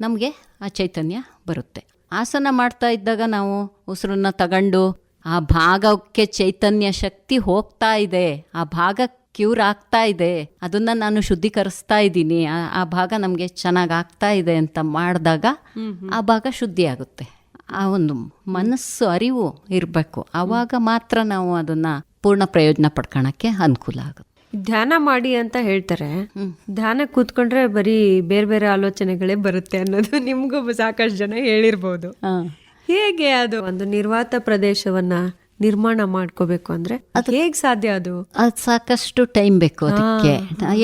ನಮಗೆ ಆ ಚೈತನ್ಯ ಬರುತ್ತೆ. ಆಸನ ಮಾಡ್ತಾ ಇದ್ದಾಗ ನಾವು ಉಸಿರನ್ನ ತಗೊಂಡು ಆ ಭಾಗಕ್ಕೆ ಚೈತನ್ಯ ಶಕ್ತಿ ಹೋಗ್ತಾ ಇದೆ. ಆ ಭಾಗ ಕ್ಯೂರ್ ಆಗ್ತಾ ಇದೆ. ಅದನ್ನ ನಾನು ಶುದ್ಧೀಕರಿಸ್ತಾ ಇದ್ದೀನಿ. ಆ- ಆ ಭಾಗ ನಮಗೆ ಚೆನ್ನಾಗಿ ಆಗ್ತಾ ಇದೆ ಅಂತ ಮಾಡಿದಾಗ ಆ ಭಾಗ ಶುದ್ಧಿ ಆಗುತ್ತೆ. ಆ ಒಂದು ಮನಸ್ಸು ಅರಿವು ಇರಬೇಕು. ಆವಾಗ ಮಾತ್ರ ನಾವು ಅದನ್ನ ಪೂರ್ಣ ಪ್ರಯೋಜನ ಪಡ್ಕೊಳಕ್ಕೆ ಅನುಕೂಲ ಆಗುತ್ತೆ. ಧ್ಯಾನ ಮಾಡಿ ಅಂತ ಹೇಳ್ತಾರೆ. ಧ್ಯಾನ ಕೂತ್ಕೊಂಡ್ರೆ ಬರೀ ಬೇರೆ ಬೇರೆ ಆಲೋಚನೆಗಳೇ ಬರುತ್ತೆ ಅನ್ನೋದು ನಿಮಗೂ ಸಾಕಷ್ಟು ಜನ ಹೇಳಿರ್ಬೋದು. ಹೇಗೆ ಅದು? ಒಂದು ನಿರ್ವಾತ ಪ್ರದೇಶವನ್ನ ನಿರ್ಮಾಣ ಮಾಡ್ಕೋಬೇಕು ಅಂದ್ರೆ ಹೇಗ್ ಸಾಧ್ಯ ಅದು? ಅದು ಸಾಕಷ್ಟು ಟೈಮ್ ಬೇಕು ಅದಕ್ಕೆ.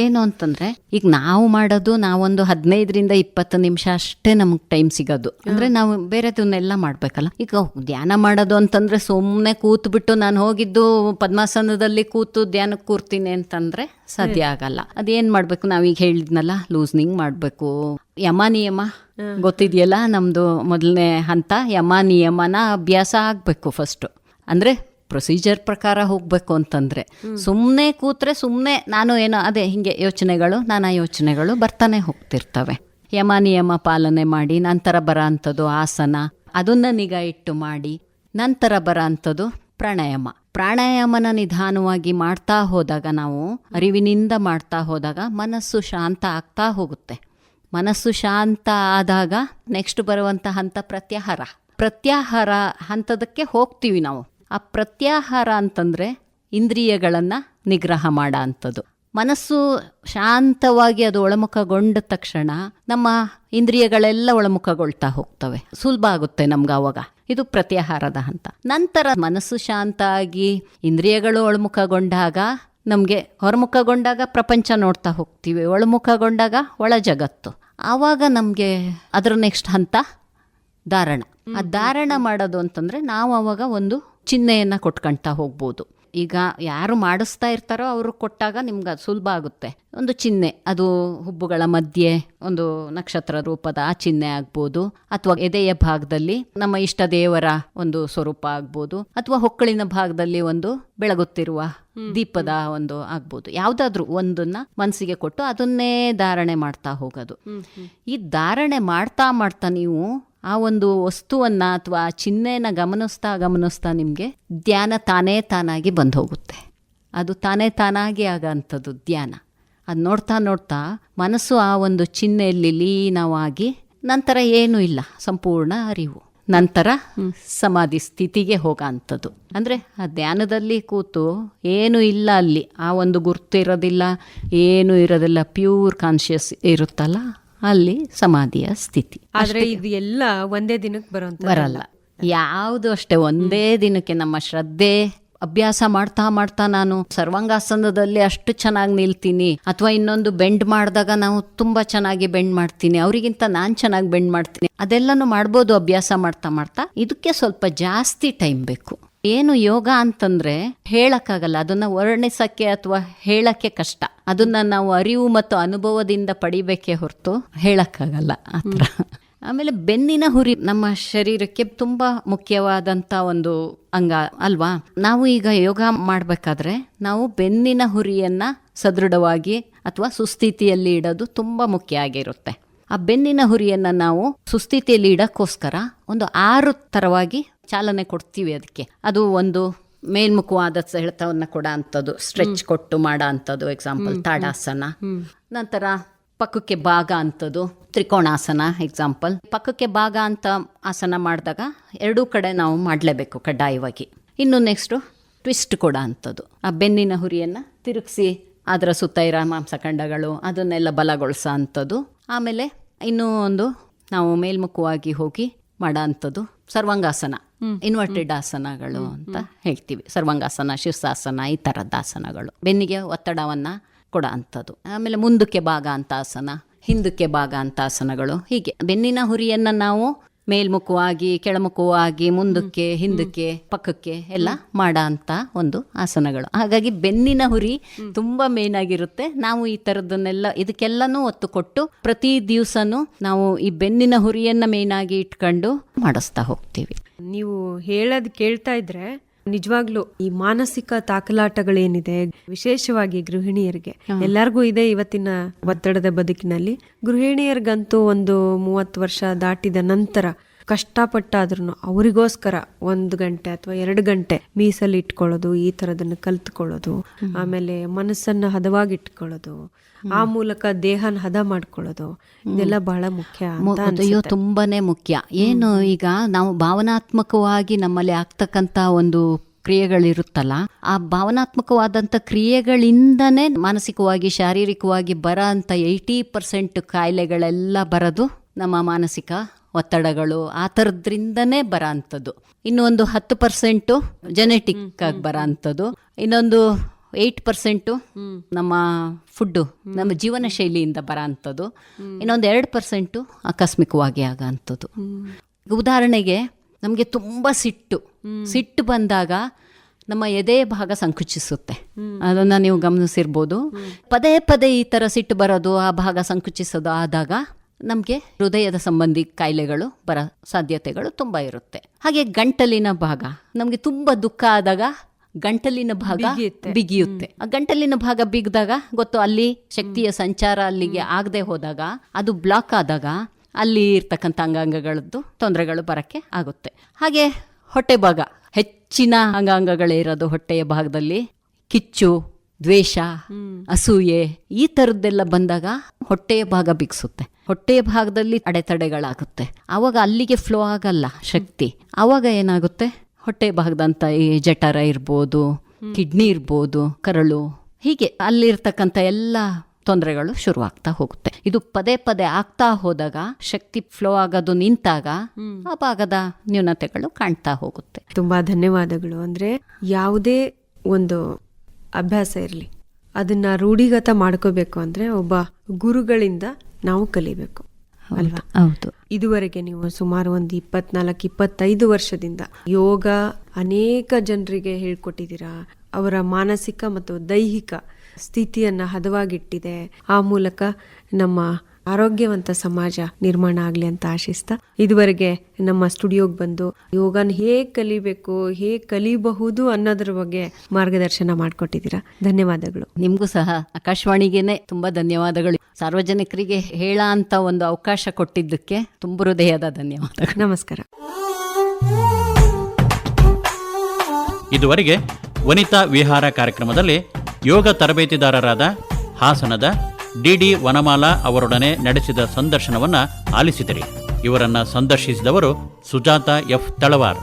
ಏನು ಅಂತಂದ್ರೆ ಈಗ ನಾವು ಮಾಡೋದು ನಾವೊಂದು ಹದಿನೈದರಿಂದ ಇಪ್ಪತ್ತು ನಿಮಿಷ ಅಷ್ಟೇ ನಮಗೆ ಟೈಮ್ ಸಿಗೋದು. ಅಂದ್ರೆ ನಾವು ಬೇರೆದನ್ನೆಲ್ಲ ಮಾಡ್ಬೇಕಲ್ಲ. ಈಗ ಧ್ಯಾನ ಮಾಡೋದು ಅಂತಂದ್ರೆ ಸುಮ್ಮನೆ ಕೂತು ಬಿಟ್ಟು ನಾನು ಹೋಗಿದ್ದು ಪದ್ಮಾಸನದಲ್ಲಿ ಕೂತು ಧ್ಯಾನಕ್ಕೆ ಕೂರ್ತೀನಿ ಅಂತಂದ್ರೆ ಸಾಧ್ಯ ಆಗಲ್ಲ. ಅದೇನ್ ಮಾಡ್ಬೇಕು? ನಾವೀಗ ಹೇಳಿದ್ನಲ್ಲ ಲೂಸ್ನಿಂಗ್ ಮಾಡ್ಬೇಕು. ಯಮ ನಿಯಮ ಗೊತ್ತಿದೆಯಲ್ಲ ನಮ್ದು ಮೊದಲನೇ ಹಂತ? ಯಮ ನಿಯಮನ ಅಭ್ಯಾಸ ಆಗ್ಬೇಕು ಫಸ್ಟ್ ಅಂದ್ರೆ ಪ್ರೊಸೀಜರ್ ಪ್ರಕಾರ ಹೋಗಬೇಕು ಅಂತಂದರೆ. ಸುಮ್ಮನೆ ಕೂತ್ರೆ ಸುಮ್ಮನೆ ನಾನು ಏನೋ, ಅದೇ ಹಿಂಗೆ ಯೋಚನೆಗಳು, ನಾನಾ ಯೋಚನೆಗಳು ಬರ್ತಾನೆ ಹೋಗ್ತಿರ್ತವೆ. ಯಮ ನಿಯಮ ಪಾಲನೆ ಮಾಡಿ, ನಂತರ ಬರೋ ಅಂಥದ್ದು ಆಸನ, ಅದನ್ನ ನಿಗಾ ಇಟ್ಟು ಮಾಡಿ, ನಂತರ ಬರೋ ಅಂಥದ್ದು ಪ್ರಾಣಾಯಾಮ. ಪ್ರಾಣಾಯಾಮನ ನಿಧಾನವಾಗಿ ಮಾಡ್ತಾ ಹೋದಾಗ ನಾವು ಅರಿವಿನಿಂದ ಮಾಡ್ತಾ ಹೋದಾಗ ಮನಸ್ಸು ಶಾಂತ ಆಗ್ತಾ ಹೋಗುತ್ತೆ. ಮನಸ್ಸು ಶಾಂತ ಆದಾಗ ನೆಕ್ಸ್ಟ್ ಬರುವಂಥ ಹಂತ ಪ್ರತ್ಯಾಹಾರ. ಪ್ರತ್ಯಾಹಾರ ಹಂತದಕ್ಕೆ ಹೋಗ್ತೀವಿ ನಾವು. ಆ ಪ್ರತ್ಯಾಹಾರ ಅಂತಂದರೆ ಇಂದ್ರಿಯಗಳನ್ನು ನಿಗ್ರಹ ಮಾಡೋ ಅಂಥದ್ದು ಮನಸ್ಸು ಶಾಂತವಾಗಿ ಅದು ಒಳಮುಖಗೊಂಡ ತಕ್ಷಣ ನಮ್ಮ ಇಂದ್ರಿಯಗಳೆಲ್ಲ ಒಳಮುಖಗೊಳ್ತಾ ಹೋಗ್ತವೆ. ಸುಲಭ ಆಗುತ್ತೆ ನಮ್ಗೆ ಅವಾಗ. ಇದು ಪ್ರತ್ಯಾಹಾರದ ಹಂತ. ನಂತರ ಮನಸ್ಸು ಶಾಂತ ಆಗಿ ಇಂದ್ರಿಯಗಳು ಒಳಮುಖಗೊಂಡಾಗ ನಮಗೆ ಹೊರಮುಖಗೊಂಡಾಗ ಪ್ರಪಂಚ ನೋಡ್ತಾ ಹೋಗ್ತೀವಿ. ಒಳಮುಖಗೊಂಡಾಗ ಒಳ ಜಗತ್ತು. ಆವಾಗ ನಮಗೆ ಅದರ ನೆಕ್ಸ್ಟ್ ಹಂತ ಧಾರಣ. ಆ ಧಾರಣ ಮಾಡೋದು ಅಂತಂದ್ರೆ ನಾವು ಅವಾಗ ಒಂದು ಚಿಹ್ನೆಯನ್ನ ಕೊಟ್ಕೊಂತಾ ಹೋಗ್ಬೋದು. ಈಗ ಯಾರು ಮಾಡಿಸ್ತಾ ಇರ್ತಾರೋ ಅವರು ಕೊಟ್ಟಾಗ ನಿಮ್ಗೆ ಅದು ಸುಲಭ ಆಗುತ್ತೆ. ಒಂದು ಚಿಹ್ನೆ ಅದು ಹುಬ್ಬುಗಳ ಮಧ್ಯೆ ಒಂದು ನಕ್ಷತ್ರ ರೂಪದ ಆ ಚಿಹ್ನೆ ಆಗ್ಬೋದು ಅಥವಾ ಎದೆಯ ಭಾಗದಲ್ಲಿ ನಮ್ಮ ಇಷ್ಟ ದೇವರ ಒಂದು ಸ್ವರೂಪ ಆಗ್ಬೋದು ಅಥವಾ ಹೊಕ್ಕಳಿನ ಭಾಗದಲ್ಲಿ ಒಂದು ಬೆಳಗುತ್ತಿರುವ ದೀಪದ ಒಂದು ಆಗ್ಬೋದು. ಯಾವ್ದಾದ್ರು ಒಂದನ್ನ ಮನಸ್ಸಿಗೆ ಕೊಟ್ಟು ಅದನ್ನೇ ಧಾರಣೆ ಮಾಡ್ತಾ ಹೋಗೋದು. ಈ ಧಾರಣೆ ಮಾಡ್ತಾ ಮಾಡ್ತಾ ನೀವು ಆ ಒಂದು ವಸ್ತುವನ್ನು ಅಥವಾ ಆ ಚಿಹ್ನೆನ ಗಮನಿಸ್ತಾ ಗಮನಿಸ್ತಾ ನಿಮಗೆ ಧ್ಯಾನ ತಾನೇ ತಾನಾಗಿ ಬಂದು ಹೋಗುತ್ತೆ. ಅದು ತಾನೇ ತಾನಾಗಿ ಆಗಂಥದ್ದು ಧ್ಯಾನ. ಅದು ನೋಡ್ತಾ ನೋಡ್ತಾ ಮನಸ್ಸು ಆ ಒಂದು ಚಿಹ್ನೆಯಲ್ಲಿ ಲೀನವಾಗಿ ನಂತರ ಏನೂ ಇಲ್ಲ ಸಂಪೂರ್ಣ ಅರಿವು. ನಂತರ ಸಮಾಧಿ ಸ್ಥಿತಿಗೆ ಹೋಗೋ ಅಂಥದ್ದು ಅಂದರೆ ಆ ಧ್ಯಾನದಲ್ಲಿ ಕೂತು ಏನೂ ಇಲ್ಲ ಅಲ್ಲಿ. ಆ ಒಂದು ಗುರ್ತು ಇರೋದಿಲ್ಲ ಏನೂ ಇರೋದಿಲ್ಲ ಪ್ಯೂರ್ ಕಾನ್ಷಿಯಸ್ ಇರುತ್ತಲ್ಲ? ಅಲ್ಲಿ ಸಮಾಧಿಯ ಸ್ಥಿತಿ. ಆದ್ರೆ ಇದು ಎಲ್ಲ ಒಂದೇ ದಿನಕ್ಕೆ ಬರೋಂತ ಬರಲ್ಲ. ಯಾವುದು ಅಷ್ಟೇ ಒಂದೇ ದಿನಕ್ಕೆ ನಮ್ಮ ಶ್ರದ್ಧೆ ಅಭ್ಯಾಸ ಮಾಡ್ತಾ ಮಾಡ್ತಾ ನಾನು ಸರ್ವಾಂಗಾಸನದಲ್ಲಿ ಅಷ್ಟು ಚೆನ್ನಾಗಿ ನಿಲ್ತೀನಿ. ಅಥವಾ ಇನ್ನೊಂದು ಬೆಂಡ್ ಮಾಡಿದಾಗ ನಾವು ತುಂಬಾ ಚೆನ್ನಾಗಿ ಬೆಂಡ್ ಮಾಡ್ತೀನಿ. ಅವರಿಗಿಂತ ನಾನು ಚೆನ್ನಾಗಿ ಬೆಂಡ್ ಮಾಡ್ತೀನಿ. ಅದೆಲ್ಲನೂ ಮಾಡ್ಬೋದು ಅಭ್ಯಾಸ ಮಾಡ್ತಾ ಮಾಡ್ತಾ. ಇದಕ್ಕೆ ಸ್ವಲ್ಪ ಜಾಸ್ತಿ ಟೈಮ್ ಬೇಕು. ಏನು ಯೋಗ ಅಂತಂದ್ರೆ ಹೇಳಕ್ಕಾಗಲ್ಲ. ಅದನ್ನ ವರ್ಣಿಸಕ್ಕೆ ಅಥವಾ ಹೇಳಕ್ಕೆ ಕಷ್ಟ. ಅದನ್ನ ನಾವು ಅರಿವು ಮತ್ತು ಅನುಭವದಿಂದ ಪಡಿಬೇಕೇ ಹೊರತು ಹೇಳಕ್ಕಾಗಲ್ಲ ಆತರ. ಆಮೇಲೆ ಬೆನ್ನಿನ ಹುರಿ ನಮ್ಮ ಶರೀರಕ್ಕೆ ತುಂಬಾ ಮುಖ್ಯವಾದಂತ ಒಂದು ಅಂಗ ಅಲ್ವಾ? ನಾವು ಈಗ ಯೋಗ ಮಾಡಬೇಕಾದ್ರೆ ನಾವು ಬೆನ್ನಿನ ಹುರಿಯನ್ನ ಸದೃಢವಾಗಿ ಅಥವಾ ಸುಸ್ಥಿತಿಯಲ್ಲಿ ಇಡೋದು ತುಂಬಾ ಮುಖ್ಯ ಆಗಿರುತ್ತೆ. ಆ ಬೆನ್ನಿನ ಹುರಿಯನ್ನ ನಾವು ಸುಸ್ಥಿತಿಯಲ್ಲಿ ಇಡಕ್ಕೋಸ್ಕರ ಒಂದು ಆರು ಥರವಾಗಿ ಚಾಲನೆ ಕೊಡ್ತೀವಿ ಅದಕ್ಕೆ. ಅದು ಒಂದು ಮೇಲ್ಮುಖವಾದ ಸೆಳೆತವನ್ನು ಕೊಡ ಅಂಥದ್ದು ಸ್ಟ್ರೆಚ್ ಕೊಟ್ಟು ಮಾಡೋ ಅಂಥದ್ದು ಎಕ್ಸಾಂಪಲ್ ತಾಡಾಸನ. ನಂತರ ಪಕ್ಕಕ್ಕೆ ಭಾಗ ಅಂಥದ್ದು. ತ್ರಿಕೋಣಾಸನ ಎಕ್ಸಾಂಪಲ್ ಪಕ್ಕಕ್ಕೆ ಭಾಗ ಅಂತ ಆಸನ ಮಾಡಿದಾಗ ಎರಡೂ ಕಡೆ ನಾವು ಮಾಡಲೇಬೇಕು ಕಡ್ಡಾಯವಾಗಿ. ಇನ್ನು ನೆಕ್ಸ್ಟು ಟ್ವಿಸ್ಟ್ ಕೊಡ ಅಂಥದ್ದು ಆ ಬೆನ್ನಿನ ಹುರಿಯನ್ನು ತಿರುಗಿಸಿ ಅದರ ಸುತ್ತ ಇರೋ ಮಾಂಸಖಂಡಗಳು ಅದನ್ನೆಲ್ಲ ಬಲಗೊಳಿಸೋ ಅಂಥದ್ದು ಆಮೇಲೆ ಇನ್ನೂ ಒಂದು ನಾವು ಮೇಲ್ಮುಖವಾಗಿ ಹೋಗಿ ಮಾಡೋ ಅಂಥದ್ದು ಸರ್ವಾಂಗಾಸನ ಇನ್ವರ್ಟೆಡ್ ಆಸನಗಳು ಅಂತ ಹೇಳ್ತೀವಿ. ಸರ್ವಾಂಗಾಸನ ಶಿವಸಾಸನ ಈ ಥರದ ಆಸನಗಳು. ಬೆನ್ನಿಗೆ ಒತ್ತಡವನ್ನ ಕೊಡೋ ಅಂಥದ್ದು. ಆಮೇಲೆ ಮುಂದಕ್ಕೆ ಭಾಗ ಅಂತ ಆಸನ ಹಿಂದಕ್ಕೆ ಭಾಗ ಅಂತ ಆಸನಗಳು ಹೀಗೆ. ಬೆನ್ನಿನ ಹುರಿಯನ್ನ ನಾವು ಮೇಲ್ಮುಖವಾಗಿ ಕೆಳಮುಖವಾಗಿ ಮುಂದಕ್ಕೆ ಹಿಂದಕ್ಕೆ ಪಕ್ಕಕ್ಕೆ ಎಲ್ಲ ಮಾಡ ಅಂತ ಒಂದು ಆಸನಗಳು. ಹಾಗಾಗಿ ಬೆನ್ನಿನ ಹುರಿ ತುಂಬಾ ಮೇನ್ ಆಗಿರುತ್ತೆ. ನಾವು ಈ ತರದನ್ನೆಲ್ಲ ಇದಕ್ಕೆಲ್ಲನೂ ಒತ್ತು ಕೊಟ್ಟು ಪ್ರತಿ ದಿವಸನೂ ನಾವು ಈ ಬೆನ್ನಿನ ಹುರಿಯನ್ನ ಮೇನ್ ಆಗಿ ಇಟ್ಕೊಂಡು ಮಾಡಿಸ್ತಾ ಹೋಗ್ತೀವಿ. ನೀವು ಹೇಳೋದು ಕೇಳ್ತಾ ಇದ್ರೆ ನಿಜವಾಗ್ಲೂ ಈ ಮಾನಸಿಕ ತಾಕಲಾಟಗಳೇನಿದೆ ವಿಶೇಷವಾಗಿ ಗೃಹಿಣಿಯರಿಗೆ ಎಲ್ಲರಿಗೂ ಇದೆ ಇವತ್ತಿನ ಒತ್ತಡದ ಬದುಕಿನಲ್ಲಿ. ಗೃಹಿಣಿಯರಿಗಂತೂ ಒಂದು ಮೂವತ್ತು ವರ್ಷ ದಾಟಿದ ನಂತರ ಕಷ್ಟಪಟ್ಟಾದ್ರೂ ಅವರಿಗೋಸ್ಕರ ಒಂದು ಗಂಟೆ ಅಥವಾ ಎರಡು ಗಂಟೆ ಮೀಸಲಿ ಇಟ್ಕೊಳ್ಳೋದು ಈ ಥರದನ್ನು ಕಲ್ತ್ಕೊಳ್ಳೋದು ಆಮೇಲೆ ಮನಸ್ಸನ್ನು ಹದವಾಗಿಟ್ಕೊಳ್ಳೋದು ಆ ಮೂಲಕ ದೇಹನ ಹದ ಮಾಡ್ಕೊಳ್ಳೋದು ಇದೆಲ್ಲ ಬಹಳ ಮುಖ್ಯ ಅಯ್ಯೋ ತುಂಬಾನೇ ಮುಖ್ಯ. ಏನು ಈಗ ನಾವು ಭಾವನಾತ್ಮಕವಾಗಿ ನಮ್ಮಲ್ಲಿ ಆಗ್ತಕ್ಕಂತ ಒಂದು ಕ್ರಿಯೆಗಳಿರುತ್ತಲ್ಲ ಆ ಭಾವನಾತ್ಮಕವಾದಂಥ ಕ್ರಿಯೆಗಳಿಂದನೇ ಮಾನಸಿಕವಾಗಿ ಶಾರೀರಿಕವಾಗಿ ಬರ ಅಂತ ಏಯ್ಟಿ ಪರ್ಸೆಂಟ್ ಕಾಯಿಲೆಗಳೆಲ್ಲ ಬರೋದು ನಮ್ಮ ಮಾನಸಿಕ ಒತ್ತಡಗಳು ಆ ಥರದ್ರಿಂದನೇ ಬರೋ ಅಂಥದ್ದು. ಇನ್ನು ಒಂದು ಹತ್ತು ಪರ್ಸೆಂಟು ಜೆನೆಟಿಕ್ ಆಗಿ ಬರೋ ಅಂಥದ್ದು. ಇನ್ನೊಂದು ಏಯ್ಟ್ ಪರ್ಸೆಂಟು ನಮ್ಮ ಫುಡ್ಡು ನಮ್ಮ ಜೀವನ ಶೈಲಿಯಿಂದ ಬರೋ ಅಂಥದ್ದು ಇನ್ನೊಂದು ಎರಡು ಪರ್ಸೆಂಟು ಆಕಸ್ಮಿಕವಾಗಿ ಆಗೋ ಅಂಥದ್ದು ಉದಾಹರಣೆಗೆ ನಮಗೆ ತುಂಬ ಸಿಟ್ಟು. ಸಿಟ್ಟು ಬಂದಾಗ ನಮ್ಮ ಎದೆ ಭಾಗ ಸಂಕುಚಿಸುತ್ತೆ. ಅದನ್ನು ನೀವು ಗಮನಿಸಿರ್ಬೋದು. ಪದೇ ಪದೇ ಈ ಥರ ಸಿಟ್ಟು ಬರೋದು ಆ ಭಾಗ ಸಂಕುಚಿಸೋದು ಆದಾಗ ನಮಗೆ ಹೃದಯದ ಸಂಬಂಧಿ ಕಾಯಿಲೆಗಳು ಬರೋ ಸಾಧ್ಯತೆಗಳು ತುಂಬ ಇರುತ್ತೆ. ಹಾಗೆ ಗಂಟಲಿನ ಭಾಗ ನಮಗೆ ತುಂಬ ದುಃಖ ಆದಾಗ ಗಂಟಲಿನ ಭಾಗ ಬಿಗಿಯುತ್ತೆ. ಆ ಗಂಟಲಿನ ಭಾಗ ಬಿಗಿದಾಗ ಗೊತ್ತು ಅಲ್ಲಿ ಶಕ್ತಿಯ ಸಂಚಾರ ಅಲ್ಲಿಗೆ ಆಗದೆ ಹೋದಾಗ ಅದು ಬ್ಲಾಕ್ ಆದಾಗ ಅಲ್ಲಿ ಇರ್ತಕ್ಕಂಥ ಅಂಗಾಂಗಗಳದ್ದು ತೊಂದರೆಗಳು ಬರಕ್ಕೆ ಆಗುತ್ತೆ. ಹಾಗೆ ಹೊಟ್ಟೆ ಭಾಗ ಹೆಚ್ಚಿನ ಅಂಗಾಂಗಗಳೇ ಇರೋದು ಹೊಟ್ಟೆಯ ಭಾಗದಲ್ಲಿ ಕಿಚ್ಚು ದ್ವೇಷ ಅಸೂಯೆ ಈ ಥರದ್ದೆಲ್ಲ ಬಂದಾಗ ಹೊಟ್ಟೆಯ ಭಾಗ ಬಿಗಿಸುತ್ತೆ. ಹೊಟ್ಟೆಯ ಭಾಗದಲ್ಲಿ ಅಡೆತಡೆಗಳಾಗುತ್ತೆ. ಆವಾಗ ಅಲ್ಲಿಗೆ ಫ್ಲೋ ಆಗಲ್ಲ ಶಕ್ತಿ. ಆವಾಗ ಏನಾಗುತ್ತೆ? ಹೊಟ್ಟೆ ಭಾಗದಂತ ಈ ಜಠರ ಇರ್ಬೋದು ಕಿಡ್ನಿ ಇರ್ಬೋದು ಕರಳು ಹೀಗೆ ಅಲ್ಲಿರ್ತಕ್ಕಂಥ ಎಲ್ಲ ತೊಂದರೆಗಳು ಶುರುವಾಗ್ತಾ ಹೋಗುತ್ತೆ. ಇದು ಪದೇ ಪದೇ ಆಗ್ತಾ ಹೋದಾಗ ಶಕ್ತಿ ಫ್ಲೋ ಆಗೋದು ನಿಂತಾಗ ಆ ಭಾಗದ ನ್ಯೂನತೆಗಳು ಕಾಣ್ತಾ ಹೋಗುತ್ತೆ. ತುಂಬಾ ಧನ್ಯವಾದಗಳು. ಅಂದ್ರೆ ಯಾವುದೇ ಒಂದು ಅಭ್ಯಾಸ ಇರಲಿ ಅದನ್ನ ರೂಢಿಗತ ಮಾಡ್ಕೋಬೇಕು ಅಂದ್ರೆ ಒಬ್ಬ ಗುರುಗಳಿಂದ ನಾವು ಕಲಿಬೇಕು. ಅಲ್ವಾ? ಹೌದು ಇದುವರೆಗೆ ನೀವು ಸುಮಾರು ಒಂದು ಇಪ್ಪತ್ನಾಲ್ಕು ಇಪ್ಪತ್ತೈದು ವರ್ಷದಿಂದ ಯೋಗ ಅನೇಕ ಜನರಿಗೆ ಹೇಳ್ಕೊಟ್ಟಿದ್ದೀರಾ. ಅವರ ಮಾನಸಿಕ ಮತ್ತು ದೈಹಿಕ ಸ್ಥಿತಿಯನ್ನ ಹದವಾಗಿಟ್ಟಿದೆ. ಆ ಮೂಲಕ ನಮ್ಮ ಆರೋಗ್ಯವಂತ ಸಮಾಜ ನಿರ್ಮಾಣ ಆಗಲಿ ಅಂತ ಆಶಿಸ್ತಾ ಇದುವರೆಗೆ ನಮ್ಮ ಸ್ಟುಡಿಯೋಗೆ ಬಂದು ಯೋಗನ ಹೇಗೆ ಕಲಿಬೇಕು ಹೇಗೆ ಕಲಿಬಹುದು ಅನ್ನೋದ್ರ ಬಗ್ಗೆ ಮಾರ್ಗದರ್ಶನ ಮಾಡಿಕೊಟ್ಟಿದ್ದೀರಾ. ಧನ್ಯವಾದಗಳು. ನಿಮಗೂ ಸಹ ಆಕಾಶವಾಣಿಗೇನೆ ತುಂಬಾ ಧನ್ಯವಾದಗಳು. ಸಾರ್ವಜನಿಕರಿಗೆ ಹೇಳ ಅಂತ ಒಂದು ಅವಕಾಶ ಕೊಟ್ಟಿದ್ದಕ್ಕೆ ತುಂಬ ಹೃದಯದ ಧನ್ಯವಾದ ನಮಸ್ಕಾರ. ಇದುವರೆಗೆ ವನಿತಾ ವಿಹಾರ ಕಾರ್ಯಕ್ರಮದಲ್ಲಿ ಯೋಗ ತರಬೇತಿದಾರರಾದ ಹಾಸನದ ಡಿಡಿ ವನಮಾಲಾ ಅವರೊಡನೆ ನಡೆಸಿದ ಸಂದರ್ಶನವನ್ನ ಆಲಿಸಿದರೆ. ಇವರನ್ನ ಸಂದರ್ಶಿಸಿದವರು ಸುಜಾತಾ ಎಫ್ ತಳವಾರ್.